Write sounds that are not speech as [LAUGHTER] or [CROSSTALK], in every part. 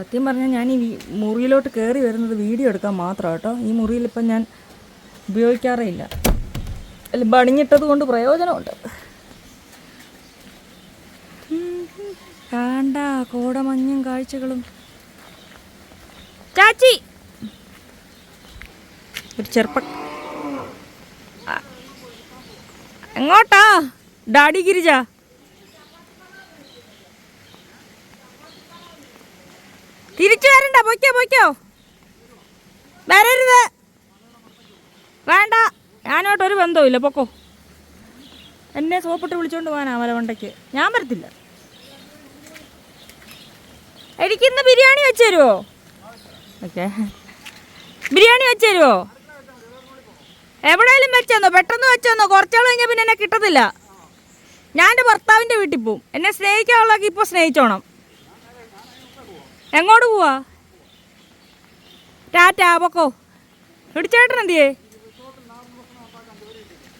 സത്യം പറഞ്ഞാൽ ഞാൻ ഈ മുറിയിലോട്ട് കയറി വരുന്നത് വീഡിയോ എടുക്കാൻ മാത്രം കേട്ടോ. ഈ മുറിയിൽ ഇപ്പം ഞാൻ ഉപയോഗിക്കാറേ ഇല്ല. അല്ല ബണിഞ്ഞിട്ടത് കൊണ്ട് പ്രയോജനമുണ്ട്. കാണ്ട കോടമഞ്ഞും കാഴ്ചകളും. ചാച്ചി! ഒരു ചെറുപ്പ എങ്ങോട്ടാ? ഡാഡി ഗിരിജ തിരിച്ചു വരണ്ട പൊയ്ക്കോ പൊയ്ക്കോ. വരരുത്. വേണ്ട. ഞാനോട്ട് ഒരു ബന്ധവുമില്ല പൊക്കോ. എന്നെ സോപ്പിട്ട് വിളിച്ചോണ്ട് പോകാനാ മലവണ്ടയ്ക്ക് ഞാൻ വരത്തില്ല. എനിക്കിന്ന് ബിരിയാണി വെച്ച് തരുമോ ഓക്കെ. ബിരിയാണി വെച്ച് തരുമോ എവിടെയെങ്കിലും വെച്ചെന്നോ? പെട്ടെന്ന് വെച്ചെന്നോ? കുറച്ചാൾ കഴിഞ്ഞാൽ പിന്നെ എന്നെ കിട്ടത്തില്ല. ഞാൻ എന്റെ ഭർത്താവിന്റെ വീട്ടിൽ പോവും. എന്നെ സ്നേഹിക്കാനുള്ളതൊക്കെ ഇപ്പോൾ സ്നേഹിച്ചോണം. എങ്ങോട്ട് പോവാ? ടാറ്റാ പൊക്കോ. ഇടിച്ചേട്ടൻ എന്തിയേ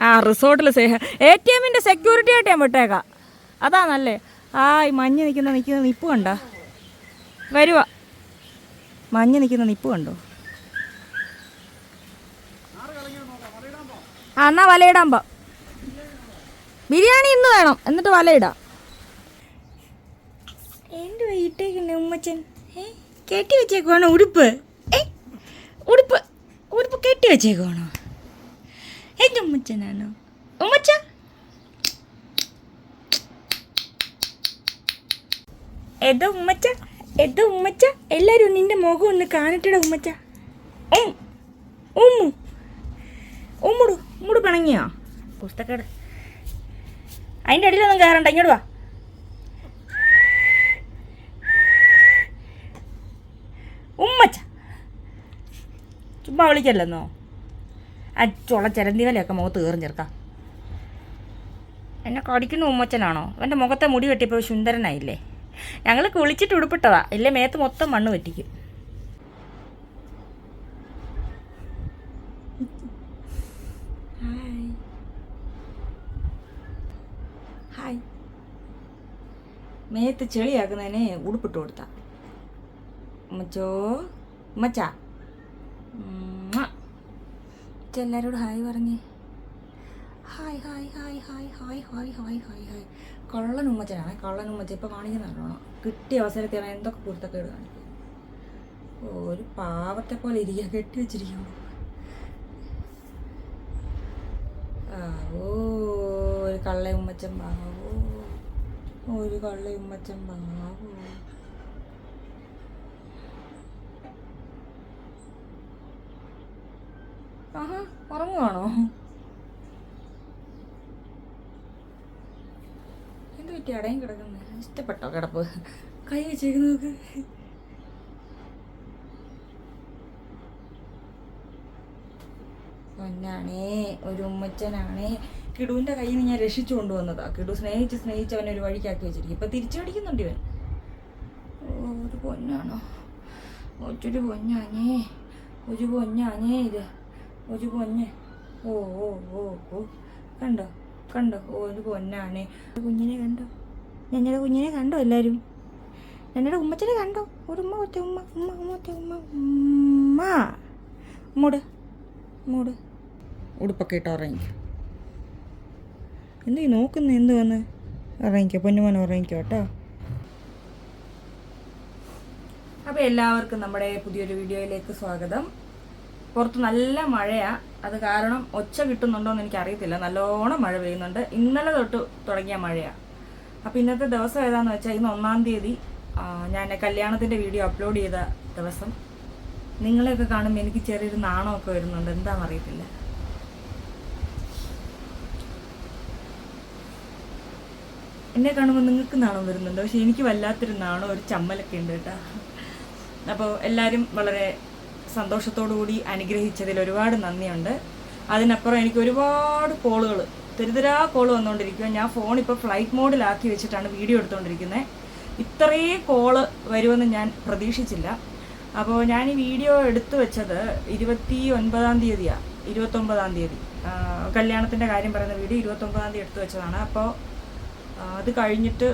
ആ റിസോർട്ടിൽ സേഹ എ ടി എമ്മിന്റെ സെക്യൂരിറ്റി ആയിട്ട് ഞാൻ വിട്ടേക്കാം. അതാ നല്ലേ ആ ഈ മഞ്ഞ് നിൽക്കുന്ന നിൽക്കുന്ന നിപ്പ് കണ്ടോ. വരുവ. മഞ്ഞ് നിൽക്കുന്ന നിപ്പ് കണ്ടോ? ആ എന്നാ വലയിടാൻ പോ. ബിരിയാണി ഇന്ന് വേണം. എന്നിട്ട് വലയിടാം. എന്റെ വീട്ടേക്കുണ്ട് ഉമ്മച്ചൻ? കെട്ടി വെച്ചേക്കുവാണോ ഉടുപ്പ്? ഏ? ഉടുപ്പ് ഉടുപ്പ് കെട്ടി വെച്ചേക്കുവാണോ? എന്റെ ഉമ്മച്ചനാണോ? ഉമ്മച്ച? എതോ ഉമ്മച്ച എതോ ഉമ്മച്ച എല്ലാവരും നിന്റെ മുഖം ഒന്ന് കാണട്ടെടാ ഉമ്മച്ച. ഉമ്മു ഉമ്മുടു ഉമ്മുടു പിണങ്ങിയോ? പുസ്തക്കേട് അതിന്റെ അടിയിലൊന്നും കയറണ്ട ഇങ്ങോട്ട് വാ ഉമ്മച്ച ചുമ്മാ വിളിക്കല്ലെന്നോ? ആ ചുള ചിരന്തിവലയൊക്കെ മുഖത്ത് കയറും ചേർക്കാം എന്നെ കടിക്കുന്ന ഉമ്മച്ചനാണോ? എന്റെ മുഖത്തെ മുടി വെട്ടിയപ്പോൾ സുന്ദരനായില്ലേ? ഞങ്ങൾ കുളിച്ചിട്ട് ഉടുപ്പിട്ടതാ. ഇല്ലേ മേത്ത് മൊത്തം മണ്ണ് പറ്റിക്കും മേത്ത് ചെളിയാക്കുന്നതിന് ഉടുപ്പിട്ട് കൊടുത്ത. ഉമ്മച്ചോ? ഉമ്മച്ചാ? എല്ലാവരോടും ഹായ് പറഞ്ഞേ. Hi hi hi hi hi hi hi hi hi. കള്ളൻ ഉമ്മച്ചനാണ് കള്ളൻ ഉമ്മച്ച ഇപ്പോൾ കാണിക്കുന്ന നല്ലോണം കിട്ടിയ അവസരത്തിൽ അവൻ എന്തൊക്കെ കുരുത്തക്കേട് ഓ, ഒരു പാവത്തെ പോലെ ഇരിക്കുക കെട്ടി വെച്ചിരിക്കുന്നു. ഓ ഒരു കള്ള ഉമ്മച്ചൻ ബാവോ ഒരു കള്ള ഉമ്മച്ചൻ ബാവോ ആഹാ ഉറങ്ങുവാണോ? എന്ത് പറ്റി അടയും കിടക്കുന്നത് ഇഷ്ടപ്പെട്ടോ കിടപ്പ്? കൈ വെച്ചേക്ക് നോക്ക്. പൊന്നാണേ ഒരു ഉമ്മച്ചനാണേ. കിടുവിന്റെ കയ്യിൽ നിന്ന് ഞാൻ രക്ഷിച്ചു കൊണ്ടുവന്നതാ. കിടു സ്നേഹിച്ച് സ്നേഹിച്ച് അവനെ ഒരു വഴിക്കാക്കി വെച്ചിരിക്കും ഇപ്പം തിരിച്ചു പിടിക്കുന്നുണ്ട് ഇവൻ. ഒരു പൊന്നാണോ? ഒറ്റൊരു പൊന്നാണേ. ഒരു പൊന്നാണേ ഇത്. ഒരു പൊന്ന്. ഓ ഓ ഓ ഓ. കണ്ടോ? കണ്ടോ? ഓ ഒരു പൊന്നാണ്. കുഞ്ഞിനെ കണ്ടോ? ഞങ്ങളുടെ കുഞ്ഞിനെ കണ്ടോ എല്ലാവരും ഞങ്ങളുടെ ഉമ്മച്ചനെ കണ്ടോ? ഒരു ഉമ്മ ഒറ്റ ഉമ്മ ഉമ്മ ഉമ്മ ഉമ്മ ഉമ്മ. മൂട് മൂട് ഉടുപ്പൊക്കെ ഇട്ട് ഉറങ്ങിക്കോ. എന്തീ നോക്കുന്ന? എന്ത് വന്ന്? ഉറങ്ങിക്കോ. പൊന്നുമോൻ ഉറങ്ങിക്കോ കേട്ടോ. അപ്പോൾ എല്ലാവർക്കും നമ്മുടെ പുതിയൊരു വീഡിയോയിലേക്ക് സ്വാഗതം. പുറത്ത് നല്ല മഴയാ. അത് കാരണം ഒച്ച കിട്ടുന്നുണ്ടോ എന്ന് എനിക്കറിയത്തില്ല. നല്ലോണം മഴ പെയ്യുന്നുണ്ട്. ഇന്നലെ തൊട്ട് തുടങ്ങിയ മഴയാ. അപ്പോൾ ഇന്നത്തെ ദിവസം ഏതാന്ന് വെച്ചാൽ ഇന്ന് ഒന്നാം തീയതി ഞാൻ കല്യാണത്തിന്റെ വീഡിയോ അപ്ലോഡ് ചെയ്ത ദിവസം. നിങ്ങളെയൊക്കെ കാണുമ്പോൾ എനിക്ക് ചെറിയൊരു നാണമൊക്കെ വരുന്നുണ്ട്. എന്താണെന്ന് അറിയത്തില്ല. എന്നെ കാണുമ്പോൾ നിങ്ങൾക്ക് നാണം വരുന്നുണ്ട്? പക്ഷെ എനിക്ക് വല്ലാത്തൊരു നാണം ഒരു ചമ്മലൊക്കെ ഉണ്ട് കേട്ടോ. അപ്പോൾ എല്ലാവരും വളരെ സന്തോഷത്തോടു കൂടി അനുഗ്രഹിച്ചതിൽ ഒരുപാട് നന്ദിയുണ്ട്. അതിനപ്പുറം എനിക്ക് ഒരുപാട് കോളുകൾ തെരുതരാ കോൾ വന്നുകൊണ്ടിരിക്കുക ഞാൻ ഫോൺ ഇപ്പോൾ ഫ്ലൈറ്റ് മോഡിലാക്കി വെച്ചിട്ടാണ് വീഡിയോ എടുത്തുകൊണ്ടിരിക്കുന്നത് ഇത്രയും കോൾ വരുമെന്ന് ഞാൻ പ്രതീക്ഷിച്ചില്ല. അപ്പോൾ ഞാൻ ഈ വീഡിയോ എടുത്തു വെച്ചത് ഇരുപത്തി ഒൻപതാം തീയതിയാണ് ഇരുപത്തൊമ്പതാം തീയതി കല്യാണത്തിന്റെ കാര്യം പറയുന്ന വീഡിയോ ഇരുപത്തൊമ്പതാം തീയതി എടുത്തു വെച്ചതാണ്. അപ്പോൾ അത് കഴിഞ്ഞിട്ട്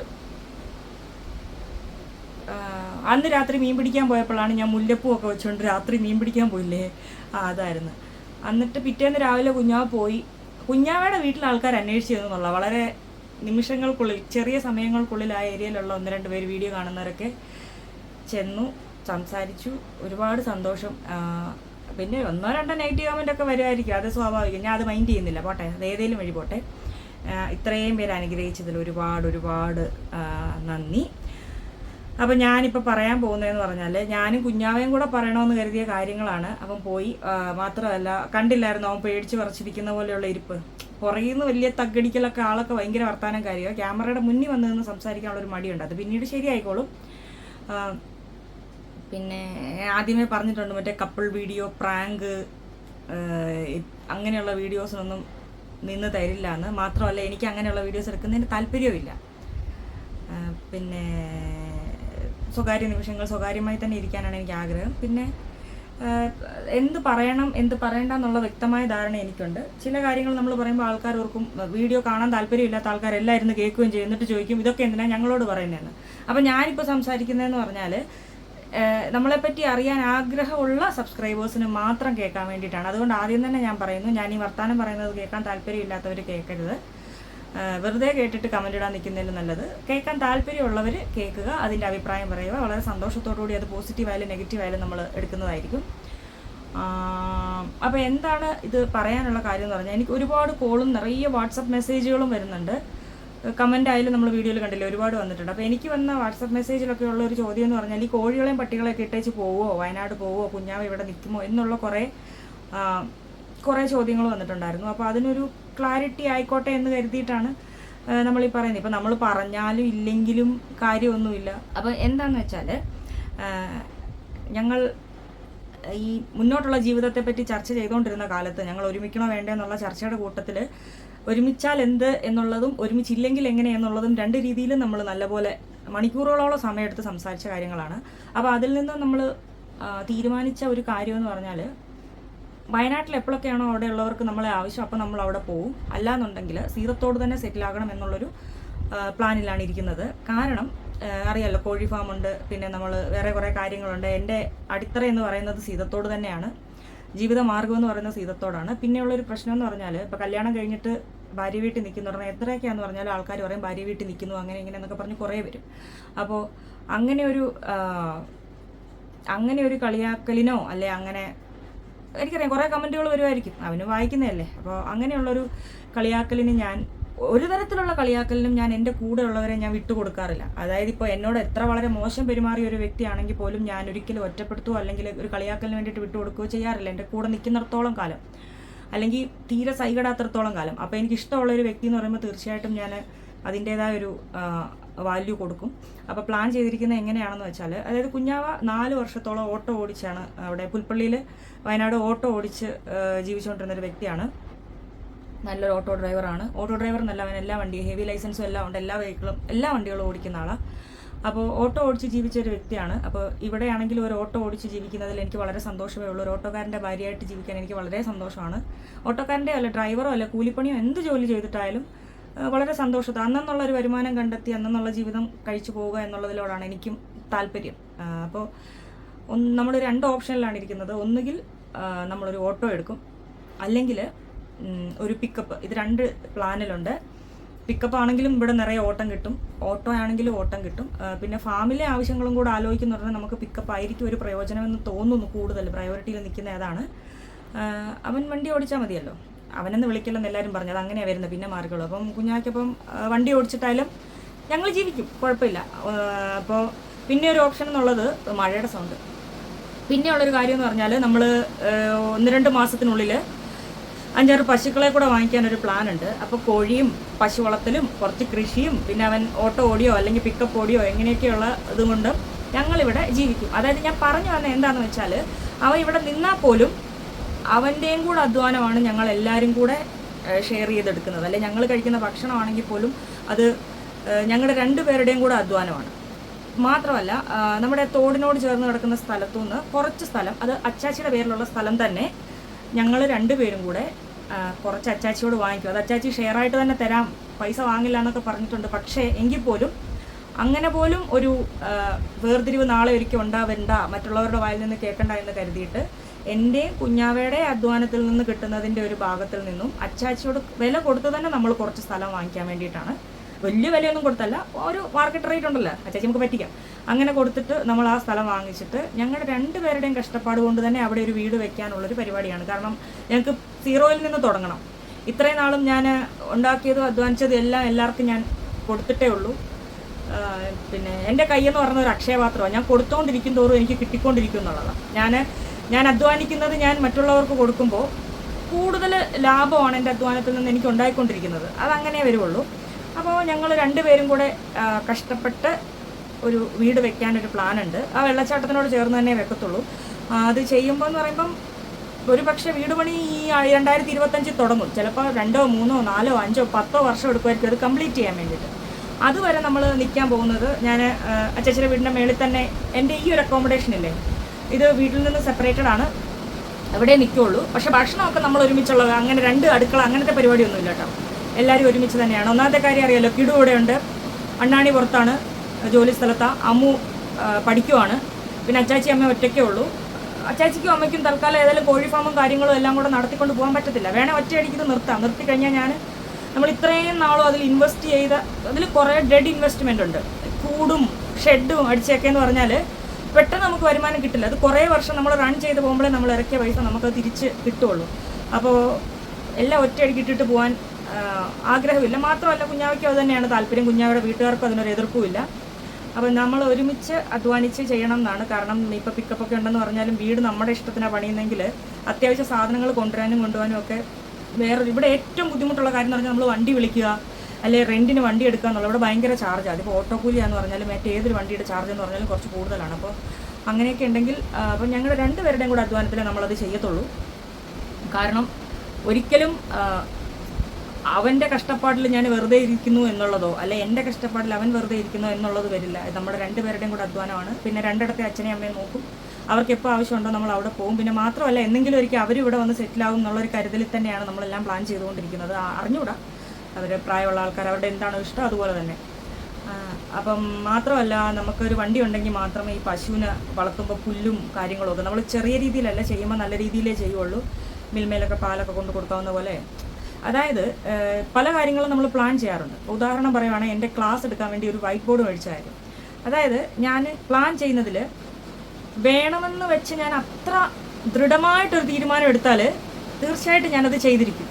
അന്ന് രാത്രി മീൻ പിടിക്കാൻ പോയപ്പോഴാണ് ഞാൻ മുല്ലപ്പൂ ഒക്കെ വെച്ചുകൊണ്ട് രാത്രി മീൻ പിടിക്കാൻ പോയില്ലേ? ആ അതായിരുന്നു. എന്നിട്ട് പിറ്റേന്ന് രാവിലെ കുഞ്ഞാവ് പോയി. കുഞ്ഞാവയുടെ വീട്ടിലെ ആൾക്കാർ അന്വേഷിച്ചു തന്നുള്ള വളരെ നിമിഷങ്ങൾക്കുള്ളിൽ ചെറിയ സമയങ്ങൾക്കുള്ളിൽ ആ ഏരിയയിലുള്ള ഒന്ന് രണ്ട് പേര് വീഡിയോ കാണുന്നവരൊക്കെ ചെന്നു സംസാരിച്ചു. ഒരുപാട് സന്തോഷം. പിന്നെ ഒന്നോ രണ്ടോ നെഗറ്റീവ് കമന്റ് ഒക്കെ വരുമായിരിക്കും അത് സ്വാഭാവികം. ഞാൻ അത് മൈൻഡ് ചെയ്യുന്നില്ല. പോട്ടെ അത് ഏതെങ്കിലും വഴി പോട്ടെ. ഇത്രയും പേര് അനുഗ്രഹിച്ചതിൽ ഒരുപാട് ഒരുപാട് നന്ദി. അപ്പം ഞാനിപ്പോൾ പറയാൻ പോകുന്നതെന്ന് പറഞ്ഞാൽ ഞാനും കുഞ്ഞാവേയും കൂടെ പറയണമെന്ന് കരുതിയ കാര്യങ്ങളാണ്. അപ്പം പോയി മാത്രമല്ല കണ്ടില്ലായിരുന്നു? അവൻ പേടിച്ച് പറിച്ചിരിക്കുന്ന പോലെയുള്ള ഇരിപ്പ്. പുറകിൽ നിന്ന് വലിയ തగ్గടിക്കലൊക്കെ ആളൊക്കെ ഭയങ്കര വർത്താനം കാര്യമാണ് ക്യാമറയുടെ മുന്നിൽ വന്ന് നിന്ന് സംസാരിക്കാനുള്ള ഒരു മടിയുണ്ട്. അത് പിന്നീട് ശരിയായിക്കോളും. പിന്നെ ആദ്യമേ പറഞ്ഞിട്ടുണ്ട് മറ്റേ കപ്പിൾ വീഡിയോ പ്രാങ്ക് അങ്ങനെയുള്ള വീഡിയോസിനൊന്നും നിന്ന് തരില്ല എന്ന് മാത്രമല്ല എനിക്ക് അങ്ങനെയുള്ള വീഡിയോസ് എടുക്കുന്നതിന് താല്പര്യവുമില്ല. പിന്നെ സ്വകാര്യ നിമിഷങ്ങൾ സ്വകാര്യമായി തന്നെ ഇരിക്കാനാണ് എനിക്ക് ആഗ്രഹം. പിന്നെ എന്ത് പറയണം എന്ത് പറയണ്ട എന്നുള്ള വ്യക്തമായ ധാരണ എനിക്കുണ്ട്. ചില കാര്യങ്ങൾ നമ്മൾ പറയുമ്പോൾ ആൾക്കാർ ഓർക്കും വീഡിയോ കാണാൻ താല്പര്യമില്ലാത്ത ആൾക്കാർ എല്ലാം ഇരുന്ന് കേൾക്കുകയും ചെയ്യും എന്നിട്ട് ചോദിക്കും ഇതൊക്കെ എന്തിനാണ് ഞങ്ങളോട് പറയുന്നതെന്ന്? അപ്പം ഞാനിപ്പോൾ സംസാരിക്കുന്നതെന്ന് പറഞ്ഞാൽ നമ്മളെപ്പറ്റി അറിയാൻ ആഗ്രഹമുള്ള സബ്സ്ക്രൈബേഴ്സിന് മാത്രം കേൾക്കാൻ വേണ്ടിയിട്ടാണ്. അതുകൊണ്ട് ആദ്യം തന്നെ ഞാൻ പറയുന്നു ഞാൻ ഈ വർത്തമാനം പറയുന്നത് കേൾക്കാൻ താല്പര്യമില്ലാത്തവർ കേൾക്കരുത്. വെറുതെ കേട്ടിട്ട് കമന്റ് ഇടാൻ നിൽക്കുന്നതിലും നല്ലത്. കേൾക്കാൻ താല്പര്യമുള്ളവർ കേൾക്കുക അതിന്റെ അഭിപ്രായം പറയുക. വളരെ സന്തോഷത്തോടു കൂടി അത് പോസിറ്റീവായാലും നെഗറ്റീവായാലും നമ്മൾ എടുക്കുന്നതായിരിക്കും. അപ്പോൾ എന്താണ് ഇത് പറയാനുള്ള കാര്യം എന്ന് പറഞ്ഞാൽ എനിക്ക് ഒരുപാട് കോളും നിറയെ വാട്സപ്പ് മെസ്സേജുകളും വരുന്നുണ്ട്. കമന്റ് ആയാലും നമ്മൾ വീഡിയോയിൽ കണ്ടില്ലേ ഒരുപാട് വന്നിട്ടുണ്ട്. അപ്പോൾ എനിക്ക് വന്ന വാട്സപ്പ് മെസ്സേജിലൊക്കെ ഉള്ള ഒരു ചോദ്യം എന്ന് പറഞ്ഞാൽ ഈ കോഴികളെയും പട്ടികളെയൊക്കെ ഇട്ടേച്ച് പോവോ? വയനാട് പോവോ? കുഞ്ഞാവ് ഇവിടെ നിൽക്കുമോ? എന്നുള്ള കുറേ കുറേ ചോദ്യങ്ങൾ വന്നിട്ടുണ്ടായിരുന്നു. അപ്പോൾ അതിനൊരു ക്ലാരിറ്റി ആയിക്കോട്ടെ എന്ന് കരുതിയിട്ടാണ് നമ്മൾ ഈ പറയുന്നത്. ഇപ്പം നമ്മൾ പറഞ്ഞാലും ഇല്ലെങ്കിലും കാര്യമൊന്നുമില്ല. അപ്പോൾ എന്താണെന്ന് വെച്ചാൽ ഞങ്ങൾ ഈ മുന്നോട്ടുള്ള ജീവിതത്തെ പറ്റി ചർച്ച ചെയ്തുകൊണ്ടിരുന്ന കാലത്ത് ഞങ്ങൾ ഒരുമിക്കണോ വേണ്ടേ എന്നുള്ള ചർച്ചയുടെ കൂട്ടത്തിൽ ഒരുമിച്ചാൽ എന്ത് എന്നുള്ളതും ഒരുമിച്ചില്ലെങ്കിൽ എങ്ങനെ എന്നുള്ളതും രണ്ട് രീതിയിലും നമ്മൾ നല്ലപോലെ മണിക്കൂറുകളോളം സമയമെടുത്ത് സംസാരിച്ച കാര്യങ്ങളാണ്. അപ്പോൾ അതിൽ നിന്ന് നമ്മൾ തീരുമാനിച്ച ഒരു കാര്യം എന്ന് പറഞ്ഞാൽ വയനാട്ടിൽ എപ്പോഴൊക്കെയാണോ അവിടെ ഉള്ളവർക്ക് നമ്മളെ ആവശ്യം? അപ്പോൾ നമ്മൾ അവിടെ പോവും. അല്ലാന്നുണ്ടെങ്കിൽ സീറത്തോട് തന്നെ സെറ്റിൽ ആകണം എന്നുള്ളൊരു പ്ലാനിലാണ് ഇരിക്കുന്നത്. കാരണം അറിയാലോ കോഴി ഫാം ഉണ്ട്. പിന്നെ നമ്മൾ വേറെ കുറേ കാര്യങ്ങളുണ്ട്. എന്റെ അടിത്തറ എന്ന് പറയുന്നത് സീതത്തോട് തന്നെയാണ്. ജീവിത മാർഗം എന്ന് പറയുന്നത് സീതത്തോടാണ്. പിന്നെയുള്ളൊരു പ്രശ്നം എന്ന് പറഞ്ഞാൽ ഇപ്പോൾ കല്യാണം കഴിഞ്ഞിട്ട് ഭാര്യ വീട്ടിൽ നിൽക്കുന്നു പറഞ്ഞാൽ എത്രയൊക്കെയാന്ന് പറഞ്ഞാൽ ആൾക്കാർ പറയും ഭാര്യ വീട്ടിൽ നിൽക്കുന്നു അങ്ങനെ ഇങ്ങനെ എന്നൊക്കെ പറഞ്ഞ് കുറേ വരും. അപ്പോൾ അങ്ങനെ ഒരു അങ്ങനെ ഒരു കളിയാക്കലിനോ അല്ലെ അങ്ങനെ എനിക്കറിയാം കുറേ കമന്റുകൾ വരുമായിരിക്കും. അവന് വായിക്കുന്നതല്ലേ. അപ്പോൾ അങ്ങനെയുള്ളൊരു കളിയാക്കലിന് ഞാൻ ഒരു തരത്തിലുള്ള കളിയാക്കലിനും ഞാൻ എന്റെ കൂടെ ഉള്ളവരെ ഞാൻ വിട്ടുകൊടുക്കാറില്ല. അതായത് ഇപ്പോൾ എന്നോട് എത്ര വളരെ മോശം പെരുമാറിയ ഒരു വ്യക്തിയാണെങ്കിൽ പോലും ഞാൻ ഒരിക്കലും ഒറ്റപ്പെടുത്തുകയോ അല്ലെങ്കിൽ ഒരു കളിയാക്കലിന് വേണ്ടിയിട്ട് വിട്ടുകൊടുക്കുകയോ ചെയ്യാറില്ല. എന്റെ കൂടെ നിൽക്കുന്നിടത്തോളം കാലം. അല്ലെങ്കിൽ തീരെ സൈകടാത്തിടത്തോളം കാലം. അപ്പോൾ എനിക്ക് ഇഷ്ടമുള്ള ഒരു വ്യക്തി എന്ന് പറയുമ്പോൾ തീർച്ചയായിട്ടും ഞാൻ അതിന്റേതായ ഒരു വാല്യൂ കൊടുക്കും. അപ്പോൾ പ്ലാൻ ചെയ്തിരിക്കുന്നത് എങ്ങനെയാണെന്ന് വെച്ചാൽ അതായത് കുഞ്ഞാവ നാല് വർഷത്തോളം ഓട്ടോ ഓടിച്ചാണ് അവിടെ പുൽപ്പള്ളിയിൽ വയനാട് ഓട്ടോ ഓടിച്ച് ജീവിച്ചുകൊണ്ടിരുന്ന ഒരു വ്യക്തിയാണ്. നല്ലൊരു ഓട്ടോ ഡ്രൈവറാണ്. ഓട്ടോ ഡ്രൈവർ എന്നല്ല അവൻ എല്ലാ വണ്ടിയും ഹെവി ലൈസൻസും എല്ലാം ഉണ്ട്. എല്ലാ വെഹിക്കിളും എല്ലാ വണ്ടികളും ഓടിക്കുന്ന ആളാണ് അപ്പോൾ ഓട്ടോ ഓടിച്ച് ജീവിച്ച ഒരു വ്യക്തിയാണ്. അപ്പോൾ ഇവിടെയാണെങ്കിലും ഒരു ഓട്ടോ ഓടിച്ച് ജീവിക്കുന്നതിൽ എനിക്ക് വളരെ സന്തോഷമേ ഉള്ളൂ. ഒരു ഓട്ടോക്കാരന്റെ ഭാര്യയായിട്ട് ജീവിക്കാൻ എനിക്ക് വളരെ സന്തോഷമാണ്. ഓട്ടോക്കാരന്റെ അല്ല ഡ്രൈവറോ അല്ല കൂലിപ്പണിയോ എന്ത് ജോലി ചെയ്തിട്ടായാലും വളരെ സന്തോഷത്തോടെ അന്നെന്നുള്ള ഒരു വരുമാനം കണ്ടെത്തി അന്നെന്നുള്ള ജീവിതം കഴിച്ചു പോവുക എന്നുള്ളതിലോടാണ് എനിക്കും താല്പര്യം. അപ്പോൾ നമ്മൾ രണ്ട് ഓപ്ഷനിലാണ് ഇരിക്കുന്നത്. ഒന്നുകിൽ നമ്മളൊരു ഓട്ടോ എടുക്കും. അല്ലെങ്കിൽ ഒരു പിക്കപ്പ്. ഇത് രണ്ട് പ്ലാനിലുണ്ട്. പിക്കപ്പ് ആണെങ്കിലും ഇവിടെ നിറയെ ഓട്ടം കിട്ടും. ഓട്ടോ ആണെങ്കിലും ഓട്ടം കിട്ടും. പിന്നെ ഫാമിലി ആവശ്യങ്ങളും കൂടെ ആലോചിക്കുന്ന പറഞ്ഞാൽ നമുക്ക് പിക്കപ്പ് ആയിരിക്കും ഒരു പ്രയോജനമെന്ന് തോന്നുന്നു കൂടുതൽ. പ്രയോറിറ്റിയിൽ നിൽക്കുന്ന ഏതാണ്? അവൻ വണ്ടി ഓടിച്ചാൽ മതിയല്ലോ. അവനെന്ന് വിളിക്കില്ലെന്ന് എല്ലാവരും പറഞ്ഞു. അത് അങ്ങനെയാണ് വരുന്നത്. പിന്നെ മാർഗുള്ളൂ അപ്പം കുഞ്ഞാക്കപ്പം വണ്ടി ഓടിച്ചിട്ടായാലും ഞങ്ങൾ ജീവിക്കും. കുഴപ്പമില്ല. അപ്പോൾ പിന്നെ ഒരു ഓപ്ഷൻ എന്നുള്ളത് മഴയുടെ സൗണ്ട്. പിന്നെയുള്ളൊരു കാര്യം എന്ന് പറഞ്ഞാൽ നമ്മൾ ഒന്ന് രണ്ട് മാസത്തിനുള്ളിൽ അഞ്ചാറ് പശുക്കളെ കൂടെ വാങ്ങിക്കാനൊരു പ്ലാൻ ഉണ്ട്. അപ്പോൾ കോഴിയും പശു വളർത്തലും കുറച്ച് കൃഷിയും പിന്നെ അവൻ ഓട്ടോ ഓടിയോ അല്ലെങ്കിൽ പിക്കപ്പ് ഓടിയോ എങ്ങനെയൊക്കെയുള്ള ഇതുകൊണ്ട് ഞങ്ങളിവിടെ ജീവിക്കും. അതായത് ഞാൻ പറഞ്ഞു വന്ന എന്താണെന്ന് വെച്ചാൽ അവ ഇവിടെ നിന്നാൽ പോലും അവന്റെയും കൂടെ അധ്വാനമാണ് ഞങ്ങൾ എല്ലാവരും കൂടെ ഷെയർ ചെയ്തെടുക്കുന്നത്. അല്ലെ ഞങ്ങൾ കഴിക്കുന്ന ഭക്ഷണമാണെങ്കിൽ പോലും അത് ഞങ്ങളുടെ രണ്ടുപേരുടെയും കൂടെ അധ്വാനമാണ്. മാത്രമല്ല നമ്മുടെ തോടിനോട് ചേർന്ന് കിടക്കുന്ന സ്ഥലത്തു നിന്ന് കുറച്ച് സ്ഥലം അത് അച്ചാച്ചിയുടെ പേരിലുള്ള സ്ഥലം തന്നെ ഞങ്ങൾ രണ്ടുപേരും കൂടെ കുറച്ച് അച്ചാച്ചിയോട് വാങ്ങിക്കും. അത് അച്ചാച്ചി ഷെയർ ആയിട്ട് തന്നെ തരാം പൈസ വാങ്ങില്ല എന്നൊക്കെ പറഞ്ഞിട്ടുണ്ട്. പക്ഷേ എങ്കിൽ പോലും അങ്ങനെ പോലും ഒരു വേർതിരിവ് നാളെ ഒരിക്കലും ഉണ്ടാവണ്ട മറ്റുള്ളവരുടെ വായിൽ നിന്ന് കേൾക്കണ്ട എന്ന് കരുതിയിട്ട് എന്റെ കുഞ്ഞാവയുടെ അധ്വാനത്തിൽ നിന്ന് കിട്ടുന്നതിന്റെ ഒരു ഭാഗത്തിൽ നിന്നും അച്ചാച്ചിയോട് വില കൊടുത്ത് തന്നെ നമ്മൾ കുറച്ച് സ്ഥലം വാങ്ങിക്കാൻ വേണ്ടിയിട്ടാണ്. വലിയ വിലയൊന്നും കൊടുത്തല്ല ഒരു മാർക്കറ്റ് റേറ്റ് ഉണ്ടല്ലോ അച്ചാച്ചി നമുക്ക് പറ്റിക്കാം. അങ്ങനെ കൊടുത്തിട്ട് നമ്മൾ ആ സ്ഥലം വാങ്ങിച്ചിട്ട് ഞങ്ങളുടെ രണ്ടുപേരുടെയും കഷ്ടപ്പാട് കൊണ്ട് തന്നെ അവിടെ ഒരു വീട് വെക്കാനുള്ളൊരു പരിപാടിയാണ്. കാരണം ഞങ്ങൾക്ക് സീറോയിൽ നിന്ന് തുടങ്ങണം. ഇത്രയും നാളും ഞാൻ ഉണ്ടാക്കിയതും അധ്വാനിച്ചതും എല്ലാം എല്ലാവർക്കും ഞാൻ കൊടുത്തിട്ടേ ഉള്ളൂ. പിന്നെ എന്റെ കയ്യെന്ന് പറഞ്ഞ ഒരു അക്ഷയപാത്രമാണ് ഞാൻ കൊടുത്തുകൊണ്ടിരിക്കും തോറും എനിക്ക് കിട്ടിക്കൊണ്ടിരിക്കും എന്നുള്ളതാണ് ഞാൻ ഞാൻ അധ്വാനിക്കുന്നത് ഞാൻ മറ്റുള്ളവർക്ക് കൊടുക്കുമ്പോൾ കൂടുതൽ ലാഭമാണ് എന്റെ അധ്വാനത്തിൽ നിന്ന് എനിക്ക് ഉണ്ടായിക്കൊണ്ടിരിക്കുന്നത്. അതങ്ങനെ വരുള്ളൂ അപ്പോൾ ഞങ്ങൾ രണ്ടുപേരും കൂടെ കഷ്ടപ്പെട്ട് ഒരു വീട് വെക്കാനൊരു പ്ലാൻ ഉണ്ട് ആ വെള്ളച്ചാട്ടത്തിനോട് ചേർന്ന് തന്നെ വെക്കത്തുള്ളൂ. അത് ചെയ്യുമ്പോൾ എന്ന് പറയുമ്പം ഒരു പക്ഷേ വീട് പണി ഈ രണ്ടായിരത്തി ഇരുപത്തഞ്ചിൽ തുടങ്ങും. ചിലപ്പോൾ രണ്ടോ മൂന്നോ നാലോ അഞ്ചോ പത്തോ വർഷം എടുക്കുമായിരിക്കും. അത് കംപ്ലീറ്റ് ചെയ്യാൻ വേണ്ടിയിട്ട്. അതുവരെ നമ്മൾ നിൽക്കാൻ പോകുന്നത് ഞാൻ അച്ചച്ചിയുടെ വീടിന്റെ മേളിൽ തന്നെ എന്റെ ഈ ഒരു അക്കോമഡേഷൻ ഇല്ലേ? ഇത് വീട്ടിൽ നിന്ന് സെപ്പറേറ്റഡ് ആണ്. അവിടെ നിൽക്കുള്ളൂ പക്ഷേ ഭക്ഷണമൊക്കെ നമ്മൾ ഒരുമിച്ചുള്ളത് അങ്ങനെ രണ്ട് അടുക്കള അങ്ങനത്തെ പരിപാടിയൊന്നുമില്ല കേട്ടോ. എല്ലാവരും ഒരുമിച്ച് തന്നെയാണ്. ഒന്നാമത്തെ കാര്യം അറിയാലോ കിടു കൂടെയുണ്ട് അണ്ണാണി പുറത്താണ് ജോലി സ്ഥലത്താണ് അമ്മു പഠിക്കുവാണ്. പിന്നെ അച്ചാച്ചി അമ്മ ഒറ്റയ്ക്കേ ഉള്ളൂ. അച്ചാച്ചിക്കും അമ്മയ്ക്കും തൽക്കാലം ഏതായാലും കോഴി ഫാമും കാര്യങ്ങളും എല്ലാം കൂടെ നടത്തിക്കൊണ്ട് പോകാൻ പറ്റത്തില്ല. വേണേൽ ഒറ്റയടിക്ക് നിർത്താം. നിർത്തി കഴിഞ്ഞാൽ ഞാൻ നമ്മൾ ഇത്രയും നാളും അതിൽ ഇൻവെസ്റ്റ് ചെയ്ത അതിൽ കുറേ ഡെഡ് ഇൻവെസ്റ്റ്മെന്റ് ഉണ്ട്. കൂടും ഷെഡും അടിച്ചൊക്കെ എന്ന് പറഞ്ഞാൽ പെട്ടെന്ന് നമുക്ക് വരുമാനം കിട്ടില്ല. അത് കുറേ വർഷം നമ്മൾ റൺ ചെയ്ത് പോകുമ്പോഴേ നമ്മൾ ഇറക്കിയ പൈസ നമുക്കത് തിരിച്ച് കിട്ടുള്ളൂ അപ്പോൾ എല്ലാം ഒറ്റയടിക്ക് ഇട്ടിട്ട് പോകാൻ ആഗ്രഹമില്ല. മാത്രമല്ല കുഞ്ഞാവയ്ക്കും അത് തന്നെയാണ് താല്പര്യം. കുഞ്ഞാവയുടെ വീട്ടുകാർക്കും അതിനൊരു എതിർപ്പുമില്ല. അപ്പം നമ്മൾ ഒരുമിച്ച് അധ്വാനിച്ച് ചെയ്യണം എന്നാണ് കാരണം ഇപ്പോൾ പിക്കപ്പൊക്കെ ഉണ്ടെന്ന് പറഞ്ഞാലും വീട് നമ്മുടെ ഇഷ്ടത്തിനാണ് പണിയുന്നെങ്കിൽ അത്യാവശ്യ സാധനങ്ങൾ കൊണ്ടുവരാനും കൊണ്ടുപോകാനും ഒക്കെ വേറെ ഇവിടെ ഏറ്റവും ബുദ്ധിമുട്ടുള്ള കാര്യം എന്ന് പറഞ്ഞാൽ നമ്മൾ വണ്ടി വിളിക്കുക അല്ലെ റെന്റിന് വണ്ടി എടുക്കുക എന്നുള്ളത്. ഇവിടെ ഭയങ്കര ചാർജാണ് അതിപ്പോൾ ഓട്ടോ കൂലിയാന്ന് പറഞ്ഞാലും മറ്റേതൊരു വണ്ടിയുടെ ചാർജ് എന്ന് പറഞ്ഞാലും കുറച്ച് കൂടുതലാണ്. അപ്പോൾ അങ്ങനെയൊക്കെ ഉണ്ടെങ്കിൽ അപ്പോൾ ഞങ്ങളുടെ രണ്ടുപേരുടെയും കൂടെ അധ്വാനത്തിൽ നമ്മളത് ചെയ്യത്തുള്ളൂ. കാരണം ഒരിക്കലും അവന്റെ കഷ്ടപ്പാടിൽ ഞാൻ വെറുതെ ഇരിക്കുന്നു എന്നുള്ളതോ അല്ലെ എന്റെ കഷ്ടപ്പാടിൽ അവൻ വെറുതെ ഇരിക്കുന്നു എന്നുള്ളത് വരില്ല. നമ്മുടെ നമ്മുടെ രണ്ടുപേരുടെയും കൂടെ അധ്വാനമാണ്. പിന്നെ രണ്ടിടത്തെ അച്ഛനെയും അമ്മയും നോക്കും. അവർക്ക് എപ്പോൾ ആവശ്യമുണ്ടോ നമ്മൾ അവിടെ പോകും. പിന്നെ മാത്രമല്ല എന്തെങ്കിലും ഒരിക്കൽ അവർ ഇവിടെ വന്ന് സെറ്റിൽ ആകും എന്നുള്ളൊരു കരുതലിൽ തന്നെയാണ് നമ്മളെല്ലാം പ്ലാൻ ചെയ്തുകൊണ്ടിരിക്കുന്നത്. അറിഞ്ഞുകൂടാ. അവർ പ്രായമുള്ള ആൾക്കാർ അവരുടെ എന്താണോ ഇഷ്ടം അതുപോലെ തന്നെ. അപ്പം മാത്രമല്ല നമുക്കൊരു വണ്ടി ഉണ്ടെങ്കിൽ മാത്രമേ ഈ പശുവിനെ വളർത്തുമ്പോൾ പുല്ലും കാര്യങ്ങളൊക്കെ നമ്മൾ ചെറിയ രീതിയിലല്ല ചെയ്യുമ്പോൾ നല്ല രീതിയിലേ ചെയ്യുള്ളൂ. മിൽമയിലൊക്കെ പാലൊക്കെ കൊണ്ട് കൊടുക്കാവുന്ന പോലെ. അതായത് പല കാര്യങ്ങളും നമ്മൾ പ്ലാൻ ചെയ്യാറുണ്ട്. ഉദാഹരണം പറയുവാണെങ്കിൽ എന്റെ ക്ലാസ് എടുക്കാൻ വേണ്ടി ഒരു വൈറ്റ് ബോർഡ് മേടിച്ചായിരുന്നു. അതായത് ഞാൻ പ്ലാൻ ചെയ്യുന്നതിൽ വേണമെന്ന് വെച്ച് ഞാൻ അത്ര ദൃഢമായിട്ടൊരു തീരുമാനം എടുത്താൽ തീർച്ചയായിട്ടും ഞാനത് ചെയ്തിരിക്കും.